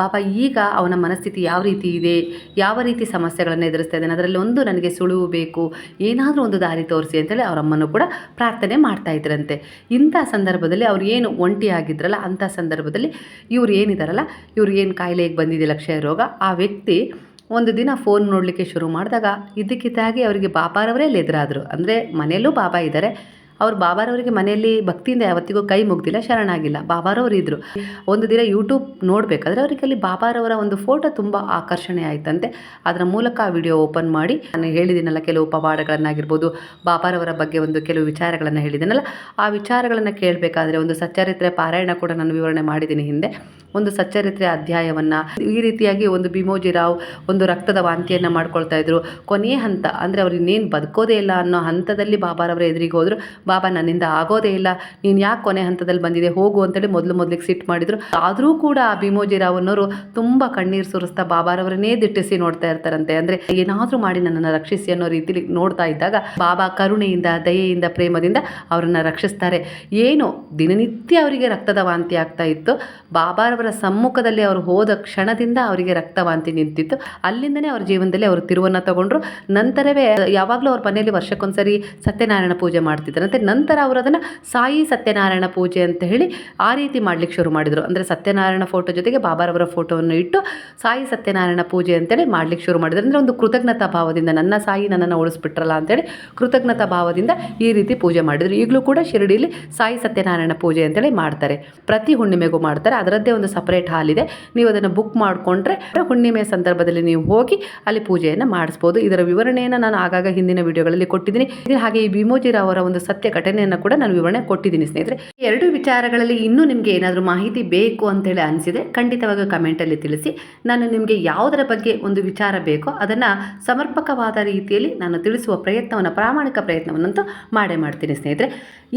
S1: ಬಾಬಾ, ಈಗ ಅವನ ಮನಸ್ಥಿತಿ ಯಾವ ರೀತಿ ಇದೆ, ಯಾವ ರೀತಿ ಸಮಸ್ಯೆಗಳನ್ನು ಎದುರಿಸ್ತಾ ಇದ್ದಾನೆ, ಅದರಲ್ಲಿ ಒಂದು ನನಗೆ ಸುಳಿವು ಬೇಕು, ಏನಾದರೂ ಒಂದು ದಾರಿ ತೋರಿಸಿ ಅಂತೇಳಿ ಅವ್ರ ಅಮ್ಮನೂ ಕೂಡ ಪ್ರಾರ್ಥನೆ ಮಾಡ್ತಾ ಇದ್ರಂತೆ. ಇಂಥ ಸಂದರ್ಭದಲ್ಲಿ ಅವ್ರು ಏನು ಒಂಟಿಯಾಗಿದ್ರಲ್ಲ ಅಂಥ ಸಂದರ್ಭದಲ್ಲಿ ಇವ್ರು ಏನಿದಾರಲ್ಲ, ಇವ್ರು ಏನು ಕಾಯಿಲೆಗೆ ಬಂದಿದೆ ಲಕ್ಷಯ ರೋಗ, ಆ ವ್ಯಕ್ತಿ ಒಂದು ದಿನ ಫೋನ್ ನೋಡಲಿಕ್ಕೆ ಶುರು ಮಾಡಿದಾಗ ಇದಕ್ಕಿದ್ದಾಗಿ ಅವರಿಗೆ ಬಾಬಾರವರೇ ಎದುರಾದರು ಅಂದರೆ ಮನೆಯಲ್ಲೂ ಬಾಬಾ ಇದ್ದಾರೆ ಅವ್ರು ಬಾಬಾರವರಿಗೆ ಮನೆಯಲ್ಲಿ ಭಕ್ತಿಯಿಂದ ಯಾವತ್ತಿಗೂ ಕೈ ಮುಗ್ದಿಲ್ಲ, ಶರಣಾಗಿಲ್ಲ. ಬಾಬಾರವರು ಇದ್ದರು ಒಂದು ದಿನ ಯೂಟ್ಯೂಬ್ ನೋಡಬೇಕಾದ್ರೆ ಅವರಿಗೆ ಅಲ್ಲಿ ಬಾಬಾರವರ ಒಂದು ಫೋಟೋ ತುಂಬ ಆಕರ್ಷಣೆ ಆಯ್ತಂತೆ. ಅದರ ಮೂಲಕ ಆ ವಿಡಿಯೋ ಓಪನ್ ಮಾಡಿ, ನಾನು ಹೇಳಿದ್ದೀನಲ್ಲ ಕೆಲವು ಪವಾಡಗಳನ್ನಾಗಿರ್ಬೋದು ಬಾಬಾರವರ ಬಗ್ಗೆ ಒಂದು ಕೆಲವು ವಿಚಾರಗಳನ್ನು ಹೇಳಿದ್ದೀನಲ್ಲ ಆ ವಿಚಾರಗಳನ್ನು ಕೇಳಬೇಕಾದ್ರೆ ಒಂದು ಸಚ್ಚರಿತ್ರೆ ಪಾರಾಯಣ ಕೂಡ ನಾನು ವಿವರಣೆ ಮಾಡಿದ್ದೀನಿ ಹಿಂದೆ. ಒಂದು ಸಚ್ಚರಿತ್ರೆ ಅಧ್ಯಾಯವನ್ನು ಈ ರೀತಿಯಾಗಿ ಒಂದು ಭೀಮೋಜಿರಾವ್ ಒಂದು ರಕ್ತದ ವಾಂತಿಯನ್ನು ಮಾಡ್ಕೊಳ್ತಾ ಇದ್ರು. ಕೊನೆಯ ಹಂತ ಅಂದರೆ ಅವ್ರು ಇನ್ನೇನು ಬದುಕೋದೇ ಇಲ್ಲ ಅನ್ನೋ ಹಂತದಲ್ಲಿ ಬಾಬಾರವರ ಎದುರಿಗೆ ಹೋದ್ರು. ಬಾಬಾ ನನ್ನಿಂದ ಆಗೋದೇ ಇಲ್ಲ. ನೀನು ಯಾಕೆ ಕೊನೆ ಹಂತದಲ್ಲಿ ಬಂದಿದೆ? ಹೋಗು ಅಂತೇಳಿ ಮೊದಲು ಮೊದಲಿಗೆ ಸಿಟ್ ಮಾಡಿದ್ರು. ಆದರೂ ಕೂಡ ಆ ಭೀಮೋಜಿರಾವ್ ಅನ್ನೋರು ತುಂಬ ಕಣ್ಣೀರು ಸುರಿಸ್ತಾ ಬಾಬಾರವರನ್ನೇ ದಿಟ್ಟಿಸಿ ನೋಡ್ತಾ ಇರ್ತಾರಂತೆ. ಅಂದರೆ ಏನಾದರೂ ಮಾಡಿ ನನ್ನನ್ನು ರಕ್ಷಿಸಿ ಅನ್ನೋ ರೀತಿಲಿ ನೋಡ್ತಾ ಇದ್ದಾಗ ಬಾಬಾ ಕರುಣೆಯಿಂದ, ದಯೆಯಿಂದ, ಪ್ರೇಮದಿಂದ ಅವರನ್ನು ರಕ್ಷಿಸ್ತಾರೆ. ಏನು, ದಿನನಿತ್ಯ ಅವರಿಗೆ ರಕ್ತದ ವಾಂತಿ ಆಗ್ತಾ ಇತ್ತು. ಬಾಬಾರವರ ಸಮ್ಮುಖದಲ್ಲಿ ಅವರು ಹೋದ ಕ್ಷಣದಿಂದ ಅವರಿಗೆ ರಕ್ತವಾಂತಿ ನಿಂತಿತ್ತು. ಅಲ್ಲಿಂದನೇ ಅವ್ರ ಜೀವನದಲ್ಲಿ ಅವರು ತಿರುವನ್ನು ತಗೊಂಡ್ರು. ನಂತರವೇ ಯಾವಾಗಲೂ ಅವ್ರ ಮನೆಯಲ್ಲಿ ವರ್ಷಕ್ಕೊಂದ್ಸರಿ ಸತ್ಯನಾರಾಯಣ ಪೂಜೆ ಮಾಡ್ತಿದ್ರಂತೆ ನಂತರ ಅವರು ಅದನ್ನು ಸಾಯಿ ಸತ್ಯನಾರಾಯಣ ಪೂಜೆ ಅಂತ ಹೇಳಿ ಆ ರೀತಿ ಮಾಡ್ಲಿಕ್ಕೆ ಶುರು ಮಾಡಿದರು. ಅಂದರೆ ಸತ್ಯನಾರಾಯಣ ಫೋಟೋ ಜೊತೆಗೆ ಬಾಬಾರವರ ಫೋಟೋವನ್ನು ಇಟ್ಟು ಸಾಯಿ ಸತ್ಯನಾರಾಯಣ ಪೂಜೆ ಅಂತೇಳಿ ಮಾಡ್ಲಿಕ್ಕೆ ಶುರು ಮಾಡಿದ್ರು. ಅಂದರೆ ಒಂದು ಕೃತಜ್ಞತಾ ಭಾವದಿಂದ ನನ್ನ ಸಾಯಿ ನನ್ನನ್ನು ಉಳಿಸ್ಬಿಟ್ರಲ್ಲ ಅಂತೇಳಿ ಕೃತಜ್ಞತಾ ಭಾವದಿಂದ ಈ ರೀತಿ ಪೂಜೆ ಮಾಡಿದರು. ಈಗಲೂ ಕೂಡ ಶಿರಡಿಲಿ ಸಾಯಿ ಸತ್ಯನಾರಾಯಣ ಪೂಜೆ ಅಂತೇಳಿ ಮಾಡ್ತಾರೆ. ಪ್ರತಿ ಹುಣ್ಣಿಮೆಗೂ ಮಾಡ್ತಾರೆ. ಅದರದ್ದೇ ಒಂದು ಸಪ್ರೇಟ್ ಹಾಲ್ ಇದೆ. ನೀವು ಅದನ್ನು ಬುಕ್ ಮಾಡಿಕೊಂಡ್ರೆ ಹುಣ್ಣಿಮೆ ಸಂದರ್ಭದಲ್ಲಿ ನೀವು ಹೋಗಿ ಅಲ್ಲಿ ಪೂಜೆಯನ್ನು ಮಾಡಿಸ್ಬೋದು. ಇದರ ವಿವರಣೆಯನ್ನು ನಾನು ಆಗಾಗ ಹಿಂದಿನ ವಿಡಿಯೋಗಳಲ್ಲಿ ಕೊಟ್ಟಿದ್ದೀನಿ. ಹಾಗೆ ಈ ಭೀಮೋಜಿರಾವ್ ಅವರ ಒಂದು ಸತ್ಯ ಘಟನೆಯನ್ನು ಕೂಡ ನಾನು ವಿವರಣೆ ಕೊಟ್ಟಿದ್ದೀನಿ ಸ್ನೇಹಿತರೆ. ಎರಡು ವಿಚಾರಗಳಲ್ಲಿ ಇನ್ನೂ ನಿಮಗೆ ಏನಾದರೂ ಮಾಹಿತಿ ಬೇಕು ಅಂತೇಳಿ ಅನಿಸಿದೆ ಖಂಡಿತವಾಗ ಕಮೆಂಟಲ್ಲಿ ತಿಳಿಸಿ. ನಾನು ನಿಮಗೆ ಯಾವುದರ ಬಗ್ಗೆ ಒಂದು ವಿಚಾರ ಬೇಕೋ ಅದನ್ನು ಸಮರ್ಪಕವಾದ ರೀತಿಯಲ್ಲಿ ನಾನು ತಿಳಿಸುವ ಪ್ರಯತ್ನವನ್ನು, ಪ್ರಾಮಾಣಿಕ ಪ್ರಯತ್ನವನ್ನಂತೂ ಮಾಡೇ ಮಾಡ್ತೀನಿ ಸ್ನೇಹಿತರೆ.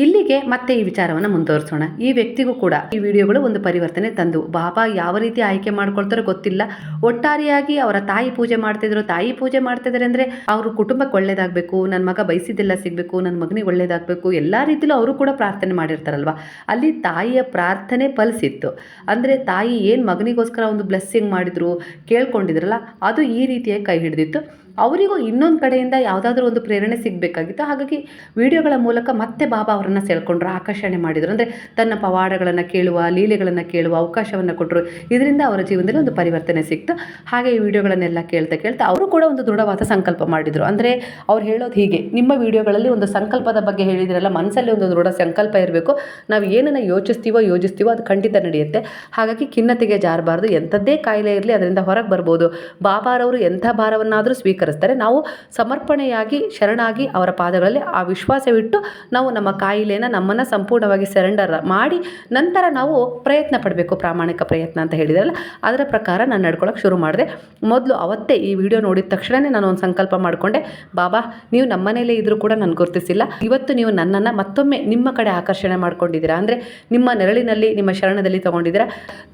S1: ಇಲ್ಲಿಗೆ ಮತ್ತೆ ಈ ವಿಚಾರವನ್ನು ಮುಂದುವರಿಸೋಣ. ಈ ವ್ಯಕ್ತಿಗೂ ಕೂಡ ಈ ವಿಡಿಯೋಗಳು ಒಂದು ಪರಿವರ್ತನೆ ತಂದು, ಬಾಬಾ ಯಾವ ರೀತಿ ಆಯ್ಕೆ ಮಾಡ್ಕೊಳ್ತಾರೋ ಗೊತ್ತಿಲ್ಲ. ಒಟ್ಟಾರೆಯಾಗಿ ಅವರ ತಾಯಿ ಪೂಜೆ ಮಾಡ್ತಿದ್ರು. ತಾಯಿ ಪೂಜೆ ಮಾಡ್ತಿದ್ದಾರೆ ಅಂದರೆ, ಅವರು ಕುಟುಂಬಕ್ಕೆ ಒಳ್ಳೇದಾಗಬೇಕು. ನನ್ನ ಮಗ ಬಯಸಿದ್ದೆಲ್ಲ ಸಿಗಬೇಕು. ನನ್ನ ಮಗನಿಗೆ ಒಳ್ಳೇದಾಗಬೇಕು. ಎಲ್ಲ ರೀತಿಲೂ ಅವರು ಕೂಡ ಪ್ರಾರ್ಥನೆ ಮಾಡಿರ್ತಾರಲ್ವ? ಅಲ್ಲಿ ತಾಯಿಯ ಪ್ರಾರ್ಥನೆ ಫಲಿಸಿತ್ತು. ಅಂದರೆ ತಾಯಿ ಏನು ಮಗನಿಗೋಸ್ಕರ ಒಂದು ಬ್ಲೆಸ್ಸಿಂಗ್ ಮಾಡಿದ್ರು ಕೇಳ್ಕೊಂಡಿದ್ರಲ್ಲ, ಅದು ಈ ರೀತಿಯಾಗಿ ಕೈ ಹಿಡಿದಿತ್ತು. ಅವರಿಗೂ ಇನ್ನೊಂದು ಕಡೆಯಿಂದ ಯಾವುದಾದ್ರೂ ಒಂದು ಪ್ರೇರಣೆ ಸಿಗಬೇಕಾಗಿತ್ತು. ಹಾಗಾಗಿ ವಿಡಿಯೋಗಳ ಮೂಲಕ ಮತ್ತೆ ಬಾಬಾ ಅವರನ್ನು ಸೆಳ್ಕೊಂಡ್ರು ಆಕರ್ಷಣೆ ಮಾಡಿದರು. ಅಂದರೆ ತನ್ನ ಪವಾಡಗಳನ್ನು ಕೇಳುವ, ಲೀಲೆಗಳನ್ನು ಕೇಳುವ ಅವಕಾಶವನ್ನು ಕೊಟ್ಟರು ಇದರಿಂದ ಅವರ ಜೀವನದಲ್ಲಿ ಒಂದು ಪರಿವರ್ತನೆ ಸಿಕ್ತು. ಹಾಗೆ ಈ ವಿಡಿಯೋಗಳನ್ನೆಲ್ಲ ಕೇಳ್ತಾ ಕೇಳ್ತಾ ಅವರು ಕೂಡ ಒಂದು ದೃಢವಾದ ಸಂಕಲ್ಪ ಮಾಡಿದರು. ಅಂದರೆ ಅವ್ರು ಹೇಳೋದು ಹೀಗೆ, ನಿಮ್ಮ ವಿಡಿಯೋಗಳಲ್ಲಿ ಒಂದು ಸಂಕಲ್ಪದ ಬಗ್ಗೆ ಹೇಳಿದ್ರಲ್ಲ ಮನಸ್ಸಲ್ಲಿ ಒಂದು ದೃಢ ಸಂಕಲ್ಪ ಇರಬೇಕು. ನಾವು ಏನನ್ನು ಯೋಚಿಸ್ತೀವೋ ಯೋಚಿಸ್ತೀವೋ ಅದು ಖಂಡಿತ ನಡೆಯುತ್ತೆ. ಹಾಗಾಗಿ ಖಿನ್ನತೆಗೆ ಜಾರಬಾರ್ದು. ಎಂಥದ್ದೇ ಕಾಯಿಲೆ ಇರಲಿ, ಅದರಿಂದ ಹೊರಗೆ ಬರ್ಬೋದು. ಬಾಬಾರವರು ಎಂಥ ಭಾರವನ್ನಾದರೂ ಸ್ವೀಕರಿಸ್ತಾರೆ. ನಾವು ಸಮರ್ಪಣೆಯಾಗಿ, ಶರಣಾಗಿ ಅವರ ಪಾದಗಳಲ್ಲಿ ಆ ವಿಶ್ವಾಸವಿಟ್ಟು ನಾವು ನಮ್ಮ ಕಾಯಿಲೆಯನ್ನು ನಮ್ಮನ್ನು ಸಂಪೂರ್ಣವಾಗಿ ಸರೆಂಡರ್ ಮಾಡಿ ನಂತರ ನಾವು ಪ್ರಯತ್ನ ಪಡಬೇಕು, ಪ್ರಾಮಾಣಿಕ ಪ್ರಯತ್ನ ಅಂತ ಹೇಳಿದ್ರಲ್ಲ, ಅದರ ಪ್ರಕಾರ ನಾನು ನಡ್ಕೊಳ್ಳೋಕೆ ಶುರು ಮಾಡಿದೆ. ಮೊದಲು ಅವತ್ತೇ ಈ ವಿಡಿಯೋ ನೋಡಿದ ತಕ್ಷಣವೇ ನಾನು ಒಂದು ಸಂಕಲ್ಪ ಮಾಡಿಕೊಂಡೆ. ಬಾಬಾ, ನೀವು ನಮ್ಮ ಮನೆಯಲ್ಲೇ ಇದ್ದರೂ ಕೂಡ ನಾನು ಗುರುತಿಸಿಲ್ಲ. ಇವತ್ತು ನೀವು ನನ್ನನ್ನು ಮತ್ತೊಮ್ಮೆ ನಿಮ್ಮ ಕಡೆ ಆಕರ್ಷಣೆ ಮಾಡ್ಕೊಂಡಿದ್ದೀರಾ? ಅಂದರೆ ನಿಮ್ಮ ನೆರಳಿನಲ್ಲಿ, ನಿಮ್ಮ ಶರಣದಲ್ಲಿ ತೊಗೊಂಡಿದ್ದೀರಾ?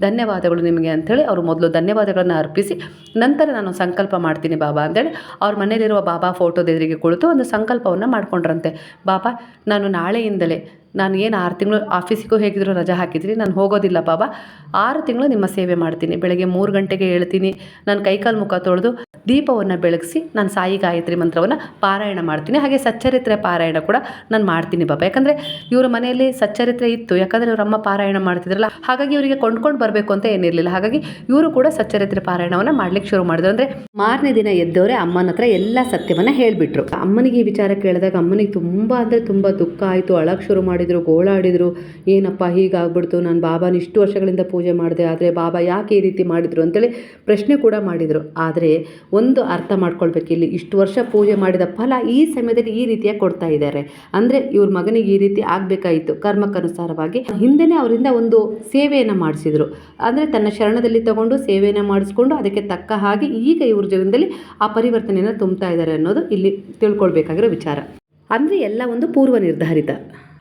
S1: ಧನ್ಯವಾದಗಳು ನಿಮಗೆ ಅಂಥೇಳಿ ಅವರು ಮೊದಲು ಧನ್ಯವಾದಗಳನ್ನು ಅರ್ಪಿಸಿ, ನಂತರ ನಾನು ಸಂಕಲ್ಪ ಮಾಡ್ತೀನಿ ಬಾಬಾ ಅಂತೇಳಿ ಅವ್ರ ಮನೇಲಿರುವ ಬಾಬಾ ಫೋಟೋದ ಎದುರಿಗೆ ಕುಳಿತು ಒಂದು ಸಂಕಲ್ಪವನ್ನು ಮಾಡ್ಕೊಂಡ್ರಂತೆ. ಬಾಬಾ ನಾನು ನಾಳೆಯಿಂದಲೇ ನಾನು ಏನು ಆರು ತಿಂಗಳು ಆಫೀಸಿಗೂ ಹೇಗಿದ್ರು ರಜಾ ಹಾಕಿದ್ರಿ ನಾನು ಹೋಗೋದಿಲ್ಲ ಬಾಬಾ ಆರು ತಿಂಗಳು ನಿಮ್ಮ ಸೇವೆ ಮಾಡ್ತೀನಿ. ಬೆಳಗ್ಗೆ ಮೂರು ಗಂಟೆಗೆ ಹೇಳ್ತೀನಿ. ನಾನು ಕೈಕಾಲು ಮುಖ ತೊಳೆದು ದೀಪವನ್ನು ಬೆಳಗಿಸಿ ನಾನು ಸಾಯಿ ಗಾಯತ್ರಿ ಮಂತ್ರವನ್ನು ಪಾರಾಯಣ ಮಾಡ್ತೀನಿ. ಹಾಗೆ ಸಚ್ಚರಿತ್ರೆ ಪಾರಾಯಣ ಕೂಡ ನಾನು ಮಾಡ್ತೀನಿ ಬಾಬಾ ಯಾಕಂದರೆ ಇವರ ಮನೆಯಲ್ಲಿ ಸಚ್ಚರಿತ್ರೆ ಇತ್ತು. ಯಾಕಂದರೆ ಇವರಮ್ಮ ಪಾರಾಯಣ ಮಾಡ್ತಿದ್ರಲ್ಲ. ಹಾಗಾಗಿ ಇವರಿಗೆ ಕೊಂಡ್ಕೊಂಡು ಬರಬೇಕು ಅಂತ ಏನಿರಲಿಲ್ಲ. ಹಾಗಾಗಿ ಇವರು ಕೂಡ ಸಚ್ಚರಿತ್ರೆ ಪಾರಾಯಣವನ್ನು ಮಾಡ್ಲಿಕ್ಕೆ ಶುರು ಮಾಡಿದ್ರು. ಅಂದರೆ ಮಾರನೇ ದಿನ ಎದ್ದವರೇ ಅಮ್ಮನ ಹತ್ರ ಎಲ್ಲ ಸತ್ಯವನ್ನು ಹೇಳಿಬಿಟ್ರು. ಅಮ್ಮನಿಗೆ ಈ ವಿಚಾರ ಕೇಳಿದಾಗ ಅಮ್ಮನಿಗೆ ತುಂಬ ಅಂದರೆ ತುಂಬ ದುಃಖ ಆಯಿತು. ಅಳಕ್ಕೆ ಶುರು ಮಾಡಿದರು, ಗೋಳಾಡಿದರು, ಏನಪ್ಪ ಹೀಗಾಗ್ಬಿಡ್ತು, ನಾನು ಬಾಬಾನ ಇಷ್ಟು ವರ್ಷಗಳಿಂದ ಪೂಜೆ ಮಾಡಿದೆ, ಆದರೆ ಬಾಬಾ ಯಾಕೆ ಈ ರೀತಿ ಮಾಡಿದರು ಅಂತೇಳಿ ಪ್ರಶ್ನೆ ಕೂಡ ಮಾಡಿದರು. ಆದರೆ ಒಂದು ಅರ್ಥ ಮಾಡ್ಕೊಳ್ಬೇಕು ಇಲ್ಲಿ, ಇಷ್ಟು ವರ್ಷ ಪೂಜೆ ಮಾಡಿದ ಫಲ ಈ ಸಮಯದಲ್ಲಿ ಈ ರೀತಿಯಾಗಿ ಕೊಡ್ತಾ ಇದ್ದಾರೆ. ಅಂದರೆ ಇವ್ರ ಮಗನಿಗೆ ಈ ರೀತಿ ಆಗಬೇಕಾಯಿತು, ಕರ್ಮಕ್ಕನುಸಾರವಾಗಿ. ಹಿಂದೆನೇ ಅವರಿಂದ ಒಂದು ಸೇವೆಯನ್ನು ಮಾಡಿಸಿದರು. ಅಂದರೆ ತನ್ನ ಶರಣದಲ್ಲಿ ತಗೊಂಡು ಸೇವೆಯನ್ನು ಮಾಡಿಸ್ಕೊಂಡು ಅದಕ್ಕೆ ತಕ್ಕ ಹಾಗೆ ಈಗ ಇವ್ರ ಜೀವನದಲ್ಲಿ ಆ ಪರಿವರ್ತನೆಯನ್ನು ತುಂಬ್ತಾ ಇದ್ದಾರೆ ಅನ್ನೋದು ಇಲ್ಲಿ ತಿಳ್ಕೊಳ್ಬೇಕಾಗಿರೋ ವಿಚಾರ. ಅಂದರೆ ಎಲ್ಲ ಒಂದು ಪೂರ್ವ ನಿರ್ಧಾರಿತ